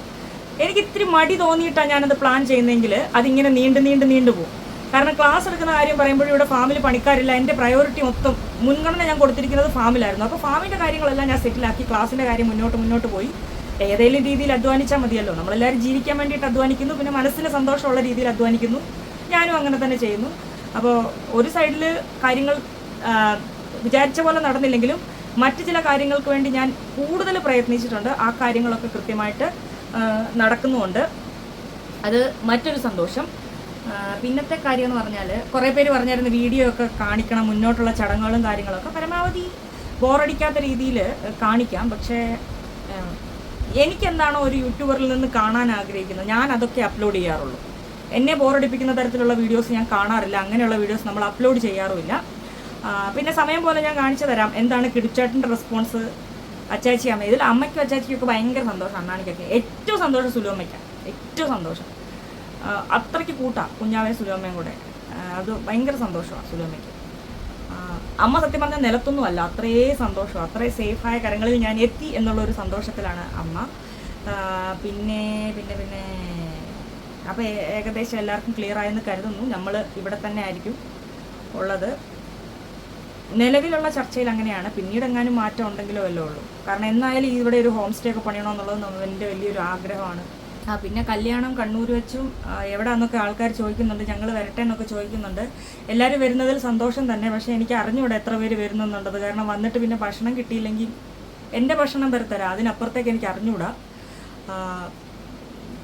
എനിക്ക് ഇത്തിരി മടി തോന്നിയിട്ടാണ് ഞാനത് പ്ലാൻ ചെയ്യുന്നതെങ്കിൽ അതിങ്ങനെ നീണ്ട് നീണ്ട് നീണ്ടു പോകും കാരണം ക്ലാസ് എടുക്കുന്ന കാര്യം പറയുമ്പോഴും ഇവിടെ ഫാമിൽ പണിക്കാരില്ല. എന്റെ പ്രയോറിറ്റി മൊത്തം മുൻഗണന ഞാൻ കൊടുത്തിരിക്കുന്നത് ഫാമിലായിരുന്നു അപ്പോൾ ഫാമിന്റെ കാര്യങ്ങളെല്ലാം ഞാൻ സെറ്റിലാക്കി ക്ലാസ്സിന്റെ കാര്യം മുന്നോട്ട് മുന്നോട്ട് പോയി. ഏതെങ്കിലും രീതിയിൽ അധ്വാനിച്ചാൽ മതിയല്ലോ. നമ്മളെല്ലാവരും ജീവിക്കാൻ വേണ്ടിയിട്ട് അധ്വാനിക്കുന്നു. പിന്നെ മനസ്സിന് സന്തോഷമുള്ള രീതിയിൽ അധ്വാനിക്കുന്നു. ഞാനും അങ്ങനെ തന്നെ ചെയ്യുന്നു. അപ്പോൾ ഒരു സൈഡിൽ കാര്യങ്ങൾ വിചാരിച്ച പോലെ നടന്നില്ലെങ്കിലും മറ്റ് ചില കാര്യങ്ങൾക്ക് വേണ്ടി ഞാൻ കൂടുതൽ പ്രയത്നിച്ചിട്ടുണ്ട്. ആ കാര്യങ്ങളൊക്കെ കൃത്യമായിട്ട് നടക്കുന്നുമുണ്ട്. അത് മറ്റൊരു സന്തോഷം. പിന്നത്തെ കാര്യം എന്ന് പറഞ്ഞാൽ കുറേ പേര് പറഞ്ഞായിരുന്നു വീഡിയോ ഒക്കെ കാണിക്കണം മുന്നോട്ടുള്ള ചടങ്ങുകളും കാര്യങ്ങളൊക്കെ പരമാവധി ബോറടിക്കാത്ത രീതിയിൽ കാണിക്കാം. പക്ഷേ എനിക്കെന്താണോ ഒരു യൂട്യൂബറിൽ നിന്ന് കാണാൻ ആഗ്രഹിക്കുന്നത് ഞാൻ അതൊക്കെ അപ്ലോഡ് ചെയ്യാറുള്ളൂ. എന്നെ ബോറടിപ്പിക്കുന്ന തരത്തിലുള്ള വീഡിയോസ് ഞാൻ കാണാറില്ല. അങ്ങനെയുള്ള വീഡിയോസ് നമ്മൾ അപ്ലോഡ് ചെയ്യാറുമില്ല. പിന്നെ സമയം പോലെ ഞാൻ കാണിച്ചു തരാം. എന്താണ് കിടിച്ചേട്ടന്റെ റെസ്പോൺസ് അച്ചാച്ചി അമ്മ. ഇതിൽ അമ്മയ്ക്കും അച്ചാച്ചിക്കും ഒക്കെ ഭയങ്കര സന്തോഷം. അണ്ണാണിക്കൊക്കെ ഏറ്റവും സന്തോഷം സുലോമ്മയ്ക്കാണ് ഏറ്റവും സന്തോഷം. അത്രയ്ക്ക് കൂട്ടാം കുഞ്ഞാവയും സുലോമ്മയും കൂടെ. അത് ഭയങ്കര സന്തോഷമാണ് സുലോമ്മയ്ക്ക് അമ്മ സത്യം പറഞ്ഞാൽ നിലത്തൊന്നും അല്ല. അത്രേ സന്തോഷം. അത്രേ സേഫായ കരങ്ങളിൽ ഞാൻ എത്തി എന്നുള്ള ഒരു സന്തോഷത്തിലാണ് അമ്മ. പിന്നെ പിന്നെ പിന്നെ. അപ്പോൾ ഏകദേശം എല്ലാവർക്കും ക്ലിയർ ആയെന്ന് കരുതുന്നു. നമ്മൾ ഇവിടെ തന്നെ ആയിരിക്കും ഉള്ളത്. നിലവിലുള്ള ചർച്ചയിൽ അങ്ങനെയാണ്. പിന്നീട് എങ്ങാനും മാറ്റം ഉണ്ടെങ്കിലോ അല്ലേ ഉള്ളൂ. കാരണം എന്നായാലും ഇവിടെ ഒരു ഹോം സ്റ്റേ ഒക്കെ പണിയണമെന്നുള്ളത് നമ്മ- എന്റെ വലിയൊരു ആഗ്രഹമാണ്. ആ പിന്നെ കല്യാണം കണ്ണൂർ വെച്ചും എവിടെ എന്നൊക്കെ ആൾക്കാർ ചോദിക്കുന്നുണ്ട് ഞങ്ങൾ വരട്ടെ എന്നൊക്കെ ചോദിക്കുന്നുണ്ട്. എല്ലാവരും വരുന്നതിൽ സന്തോഷം തന്നെ പക്ഷേ എനിക്ക് അറിഞ്ഞൂടെ എത്ര പേര് വരുന്നുണ്ടെന്നുള്ളത്. കാരണം വന്നിട്ട് പിന്നെ ഭക്ഷണം കിട്ടിയില്ലെങ്കിൽ എന്റെ ഭക്ഷണം വരത്തരാം അതിനപ്പുറത്തേക്ക് എനിക്ക് അറിഞ്ഞൂടാ.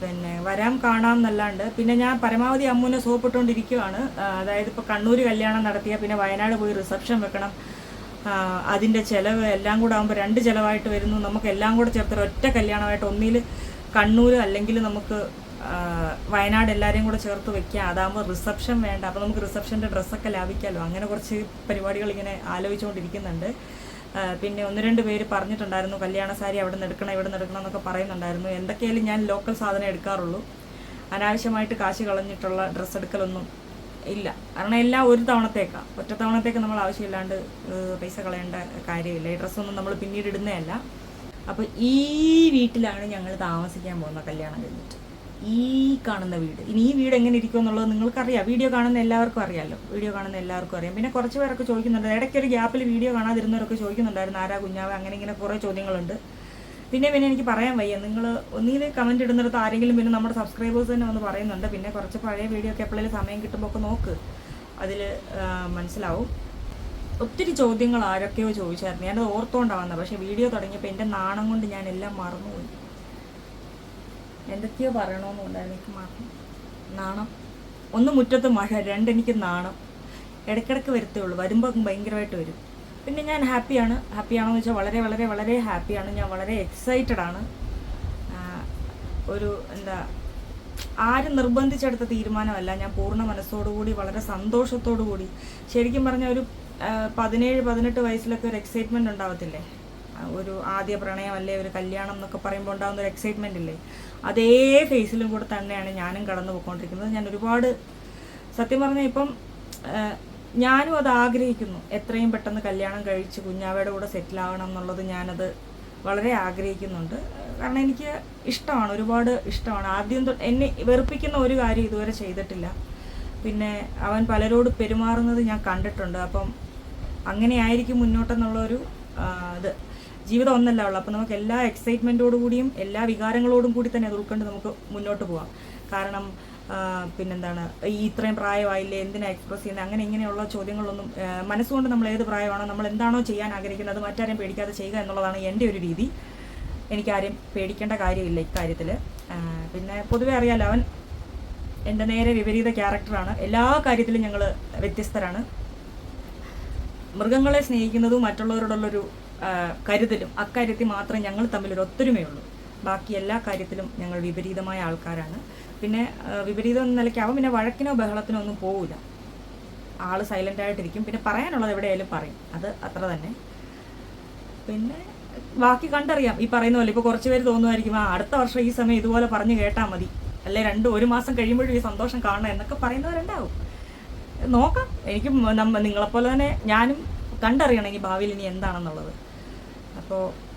പിന്നെ വരാം കാണാം എന്നല്ലാണ്ട്. പിന്നെ ഞാൻ പരമാവധി അമ്മുവിനെ സോപ്പിട്ടുകൊണ്ടിരിക്കുകയാണ് അതായത് ഇപ്പോൾ കണ്ണൂർ കല്യാണം നടത്തിയ പിന്നെ വയനാട് പോയി റിസപ്ഷൻ വെക്കണം. അതിന്റെ ചിലവ് എല്ലാം കൂടെ ആകുമ്പോൾ രണ്ട് ചിലവായിട്ട് വരുന്നു. നമുക്ക് എല്ലാം കൂടെ ചേർത്ത് ഒറ്റ കല്യാണമായിട്ട് ഒന്നിൽ കണ്ണൂർ അല്ലെങ്കിൽ നമുക്ക് വയനാട് എല്ലാവരെയും കൂടെ ചേർത്ത് വെക്കാം. അതാകുമ്പോൾ റിസപ്ഷൻ വേണ്ട. അപ്പോൾ നമുക്ക് റിസപ്ഷന്റെ ഡ്രസ്സൊക്കെ ലാഭിക്കാമല്ലോ അങ്ങനെ കുറച്ച് പരിപാടികൾ ഇങ്ങനെ ആലോചിച്ചുകൊണ്ടിരിക്കുന്നുണ്ട് പിന്നെ ഒന്ന് രണ്ട് പേര് പറഞ്ഞിട്ടുണ്ടായിരുന്നു കല്യാണ സാരി അവിടെ നിന്ന് എടുക്കണം ഇവിടെ നിന്ന് എടുക്കണം എന്നൊക്കെ പറയുന്നുണ്ടായിരുന്നു. എന്തൊക്കെയായാലും ഞാൻ ലോക്കൽ സാധനം എടുക്കാറുള്ളൂ. അനാവശ്യമായിട്ട് കാശ് കളഞ്ഞിട്ടുള്ള ഡ്രസ്സ് എടുക്കലൊന്നും ഇല്ല. കാരണം എല്ലാം ഒരു തവണത്തേക്കാണ് ഒറ്റ തവണത്തേക്ക് നമ്മൾ ആവശ്യമില്ലാണ്ട് പൈസ കളയേണ്ട കാര്യമില്ല. ഈ ഡ്രസ്സൊന്നും നമ്മൾ പിന്നീട് ഇടുന്നതല്ല. അപ്പോൾ ഈ വീട്ടിലാണ് ഞങ്ങൾ താമസിക്കാൻ പോകുന്ന കല്യാണം കഴിഞ്ഞിട്ട്. ഈ കാണുന്ന വീട്. ഇനി ഈ വീട് എങ്ങനെ ഇരിക്കും എന്നുള്ളത് നിങ്ങൾക്കറിയാം. വീഡിയോ കാണുന്ന എല്ലാവർക്കും അറിയാമല്ലോ വീഡിയോ കാണുന്ന എല്ലാവർക്കും അറിയാം. പിന്നെ കുറച്ച് പേരൊക്കെ ചോദിക്കുന്നുണ്ട്. ഇടയ്ക്കൊരു ഗ്യാപ്പിൽ വീഡിയോ കാണാതിരുന്നവരൊക്കെ ചോദിക്കുന്നുണ്ടായിരുന്നു. ആരാ കുഞ്ഞാവ്? അങ്ങനെ ഇങ്ങനെ കുറേ ചോദ്യങ്ങളുണ്ട്. പിന്നെ പിന്നെ എനിക്ക് പറയാൻ വയ്യ. നിങ്ങൾ ഒന്നിനെ കമന്റ് ഇടുന്നിടത്ത് ആരെങ്കിലും പിന്നെ നമ്മുടെ സബ്സ്ക്രൈബേഴ്സ് തന്നെ വന്ന് പറയുന്നുണ്ട്. പിന്നെ കുറച്ച് പഴയ വീഡിയോ ഒക്കെ എപ്പോഴേലും സമയം കിട്ടുമ്പോൾ ഒക്കെ നോക്ക്. അതിൽ മനസ്സിലാവും. ഒത്തിരി ചോദ്യങ്ങൾ ആരൊക്കെയോ ചോദിച്ചായിരുന്നു. ഞാനത് ഓർത്തുകൊണ്ടാണ് വന്നത് പക്ഷേ വീഡിയോ തുടങ്ങിയപ്പോൾ എന്റെ നാണം കൊണ്ട് ഞാൻ എല്ലാം മറന്നുപോയി. എന്തൊക്കെയോ പറയണമെന്നുണ്ടായിരുന്നു എനിക്ക് മാത്രം. നാണം. ഒന്ന് മുറ്റത്ത് മഴ രണ്ട് എനിക്ക് നാണം. ഇടയ്ക്കിടയ്ക്ക് വരത്തേ ഉള്ളൂ. വരുമ്പോൾ ഭയങ്കരമായിട്ട് വരും. പിന്നെ ഞാൻ ഹാപ്പിയാണ് ഹാപ്പിയാണെന്ന് വെച്ചാൽ വളരെ വളരെ വളരെ ഹാപ്പിയാണ് ഞാൻ വളരെ എക്സൈറ്റഡ് ആണ്. ഒരു എന്താ ആരും നിർബന്ധിച്ചെടുത്ത തീരുമാനമല്ല. ഞാൻ പൂർണ മനസ്സോടുകൂടി വളരെ സന്തോഷത്തോടു കൂടി ശരിക്കും പറഞ്ഞാൽ ഒരു പതിനേഴ് പതിനെട്ട് വയസ്സിലൊക്കെ ഒരു എക്സൈറ്റ്മെന്റ് ഉണ്ടാവത്തില്ലേ? ഒരു ആദ്യ പ്രണയം അല്ലേ ഒരു കല്യാണം എന്നൊക്കെ പറയുമ്പോൾ ഉണ്ടാകുന്ന ഒരു എക്സൈറ്റ്മെന്റ് ഇല്ലേ? അതേ ഫേസിലും കൂടെ തന്നെയാണ് ഞാനും കടന്നു പോയിക്കൊണ്ടിരിക്കുന്നത്. ഞാൻ ഒരുപാട് സത്യം പറഞ്ഞാൽ ഇപ്പം ഞാനും അത് ആഗ്രഹിക്കുന്നു. എത്രയും പെട്ടെന്ന് കല്യാണം കഴിച്ച് കുഞ്ഞാവയുടെ കൂടെ സെറ്റിൽ ആവണം എന്നുള്ളത് ഞാനത് വളരെ ആഗ്രഹിക്കുന്നുണ്ട്. കാരണം എനിക്ക് ഇഷ്ടമാണ് ഒരുപാട് ഇഷ്ടമാണ്. ആദ്യം എന്നെ വെറുപ്പിക്കുന്ന ഒരു കാര്യം ഇതുവരെ ചെയ്തിട്ടില്ല. പിന്നെ അവൻ പലരോട് പെരുമാറുന്നത് ഞാൻ കണ്ടിട്ടുണ്ട്. അപ്പം അങ്ങനെയായിരിക്കും മുന്നോട്ടെന്നുള്ളൊരു ഇത്. ജീവിതം ഒന്നല്ല ഉള്ളു. അപ്പം നമുക്ക് എല്ലാ എക്സൈറ്റ്മെന്റോടു കൂടിയും എല്ലാ വികാരങ്ങളോടും കൂടി തന്നെ അത് ഉൾക്കൊണ്ട് നമുക്ക് മുന്നോട്ട് പോകാം കാരണം പിന്നെന്താണ് ഈ ഇത്രയും പ്രായമായില്ലേ എന്തിനാ എക്സ്പ്രസ് ചെയ്യുന്നത്? അങ്ങനെ ഇങ്ങനെയുള്ള ചോദ്യങ്ങളൊന്നും മനസ്സുകൊണ്ട് നമ്മൾ ഏത് പ്രായമാണോ നമ്മൾ എന്താണോ ചെയ്യാൻ ആഗ്രഹിക്കുന്നത് മറ്റാരെയും പേടിക്കാതെ ചെയ്യുക എന്നുള്ളതാണ് എന്റെ ഒരു രീതി. എനിക്കാരെയും പേടിക്കേണ്ട കാര്യമില്ല ഇക്കാര്യത്തിൽ പിന്നെ പൊതുവെ അറിയാലോ അവൻ എന്റെ നേരെ വിപരീത ക്യാരക്ടറാണ്. എല്ലാ കാര്യത്തിലും ഞങ്ങൾ വ്യത്യസ്തരാണ്. മൃഗങ്ങളെ സ്നേഹിക്കുന്നതും മറ്റുള്ളവരോടുള്ളൊരു കരുതലും അക്കാര്യത്തിൽ മാത്രമേ ഞങ്ങൾ തമ്മിലൊരു ഒത്തൊരുമയുള്ളൂ ബാക്കി എല്ലാ കാര്യത്തിലും ഞങ്ങൾ വിപരീതമായ ആൾക്കാരാണ്. പിന്നെ വിപരീതം എന്ന നിലയ്ക്ക് അവൻ പിന്നെ വഴക്കിനോ ബഹളത്തിനോ ഒന്നും പോവില്ല ആൾ സൈലന്റ് ആയിട്ടിരിക്കും. പിന്നെ പറയാനുള്ളത് എവിടെയായാലും പറയും. അത് അത്ര തന്നെ. പിന്നെ ബാക്കി കണ്ടറിയാം. ഈ പറയുന്ന പോലെ ഇപ്പോൾ കുറച്ച് പേര് തോന്നുമായിരിക്കും ആ അടുത്ത വർഷം ഈ സമയം ഇതുപോലെ പറഞ്ഞു കേട്ടാൽ മതി. അല്ലെ രണ്ട് ഒരു മാസം കഴിയുമ്പോഴും ഈ സന്തോഷം കാണണം എന്നൊക്കെ പറയുന്നവരുണ്ടാവും. നോക്കാം. എനിക്ക് നമ്മ നിങ്ങളെപ്പോലെ തന്നെ ഞാനും കണ്ടറിയണം ഈ ഭാവിയിൽ ഇനി എന്താണെന്നുള്ളത്. അപ്പോൾ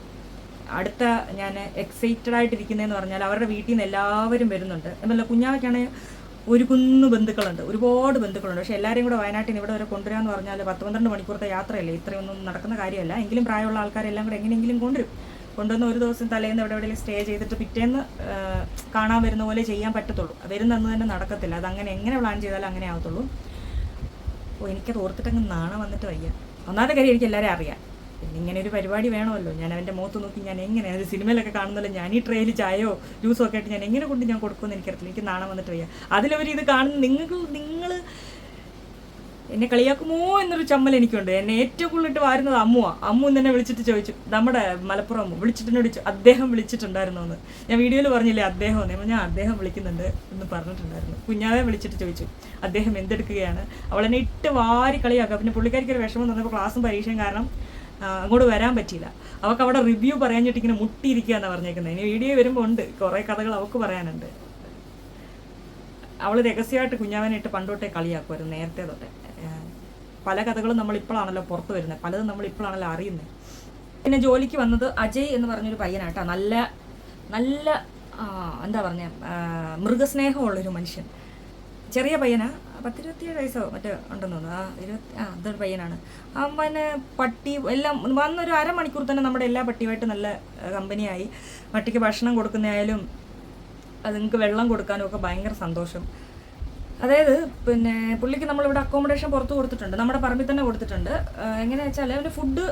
അടുത്ത ഞാൻ എക്സൈറ്റഡ് ആയിട്ടിരിക്കുന്നതെന്ന് പറഞ്ഞാൽ അവരുടെ വീട്ടിൽ നിന്ന് എല്ലാവരും വരുന്നുണ്ട്. എന്നല്ല കുഞ്ഞാവയ്ക്കാണെങ്കിൽ ഒരു കുന്ന് ബന്ധുക്കളുണ്ട്. ഒരുപാട് ബന്ധുക്കളുണ്ട്. പക്ഷേ എല്ലാവരെയും കൂടെ വയനാട്ടിൽ നിന്ന് ഇവിടെ വരെ കൊണ്ടുവരാമെന്ന് പറഞ്ഞാൽ പത്ത് പന്ത്രണ്ട് മണിക്കൂറത്തെ യാത്രയല്ലേ? ഇത്രയൊന്നും നടക്കുന്ന കാര്യമല്ല. എങ്കിലും പ്രായമുള്ള ആൾക്കാരെല്ലാം കൂടെ എങ്ങനെയെങ്കിലും കൊണ്ടുവരും. കൊണ്ടുവന്ന് ഒരു ദിവസം തലേന്ന് എവിടെ എവിടെയെങ്കിലും സ്റ്റേ ചെയ്തിട്ട് പിറ്റേന്ന് കാണാൻ വരുന്ന പോലെ ചെയ്യാൻ പറ്റത്തുള്ളൂ. വരുന്ന അന്ന് തന്നെ നടക്കത്തില്ല. അത് അങ്ങനെ എങ്ങനെ പ്ലാൻ ചെയ്താലും അങ്ങനെ ആവത്തുള്ളൂ. ഓ എനിക്കത് ഓർത്തിട്ടങ്ങ് നാണം വന്നിട്ട് വയ്യ. ഒന്നാമത്തെ കാര്യം എനിക്ക് എല്ലാവരെയും അറിയാം. പിന്നെ ഇങ്ങനെ ഒരു പരിപാടി വേണമല്ലോ? ഞാൻ അവന്റെ മുഖത്ത് നോക്കി ഞാൻ എങ്ങനെ? അത് സിനിമയിലൊക്കെ കാണുന്നല്ലോ. ഞാൻ ഈ ട്രെയിൽ ചായയോ ജ്യൂസോ ഒക്കെ ആയിട്ട് ഞാൻ എങ്ങനെ കൊണ്ട് ഞാൻ കൊടുക്കുമെന്ന് എനിക്കറിയില്ല എനിക്ക് നാണം വന്നിട്ട് വയ്യ. അതിലവർ ഇത് കാണുന്ന നിങ്ങൾക്ക് നിങ്ങൾ എന്നെ കളിയാക്കുമോ എന്നൊരു ചമ്മൽ എനിക്കുണ്ട്. എന്നെ ഏറ്റവും കൂടുതലിട്ട് വാരുന്നത് അമ്മുവാ. അമ്മു എന്നെ വിളിച്ചിട്ട് ചോദിച്ചു നമ്മുടെ മലപ്പുറം അമ്മു വിളിച്ചിട്ട് എന്നോട് അദ്ദേഹം വിളിച്ചിട്ടുണ്ടായിരുന്നു എന്ന് ഞാൻ വീഡിയോയിൽ പറഞ്ഞില്ലേ അദ്ദേഹം എന്ന് ഞാൻ അദ്ദേഹം വിളിക്കുന്നുണ്ട് എന്ന് പറഞ്ഞിട്ടുണ്ടായിരുന്നു. കുഞ്ഞാവെ വിളിച്ചിട്ട് ചോദിച്ചു അദ്ദേഹം എന്തെടുക്കുകയാണ്? അവളെന്നെ ഇട്ട് വാരി കളിയാക്കുക. പിന്നെ പുള്ളിക്കാരിക്ക് ഒരു വിഷമം തന്നപ്പോൾ ക്ലാസ്സും പരീക്ഷയും കാരണം അങ്ങോട്ട് വരാൻ പറ്റിയില്ല. അവൾക്ക് അവിടെ റിവ്യൂ പറയാഞ്ഞിട്ട് ഇങ്ങനെ മുട്ടിയിരിക്കുക എന്നാണ് പറഞ്ഞേക്കുന്നത് ഇനി വീഡിയോ വരുമ്പോൾ ഉണ്ട്. കുറേ കഥകൾ അവൾക്ക് പറയാനുണ്ട്. അവൾ രഹസ്യമായിട്ട് കുഞ്ഞാവനായിട്ട് പണ്ടോട്ടേ കളിയാക്കുമായിരുന്നു നേരത്തെ തൊട്ടേ. പല കഥകളും നമ്മളിപ്പോഴാണല്ലോ പുറത്ത് വരുന്നത് പലതും നമ്മൾ ഇപ്പോഴാണല്ലോ അറിയുന്നത് പിന്നെ ജോലിക്ക് വന്നത് അജയ് എന്ന് പറഞ്ഞൊരു പയ്യനാട്ടോ. നല്ല നല്ല എന്താ പറഞ്ഞ മൃഗസ്നേഹമുള്ളൊരു മനുഷ്യൻ. ചെറിയ പയ്യനാ. പത്തിരുപത്തിയേഴ് വയസ്സോ? മറ്റോ ഉണ്ടെന്ന് തോന്നുന്നു. ആ ഇരുപത്തി ആ അതൊരു പയ്യനാണ്. അവന് പട്ടി എല്ലാം വന്നൊരു അരമണിക്കൂർ തന്നെ നമ്മുടെ എല്ലാ പട്ടിയുമായിട്ട് നല്ല കമ്പനിയായി. പട്ടിക്ക് ഭക്ഷണം കൊടുക്കുന്നതായാലും അതുങ്ങൾക്ക് വെള്ളം കൊടുക്കാനും ഒക്കെ ഭയങ്കര സന്തോഷം. അതായത് പിന്നെ പുള്ളിക്ക് നമ്മളിവിടെ അക്കോമഡേഷൻ പുറത്ത് കൊടുത്തിട്ടുണ്ട്. നമ്മുടെ പറമ്പിൽ തന്നെ കൊടുത്തിട്ടുണ്ട്. എങ്ങനെയാ വെച്ചാൽ അവന് ഫുഡ്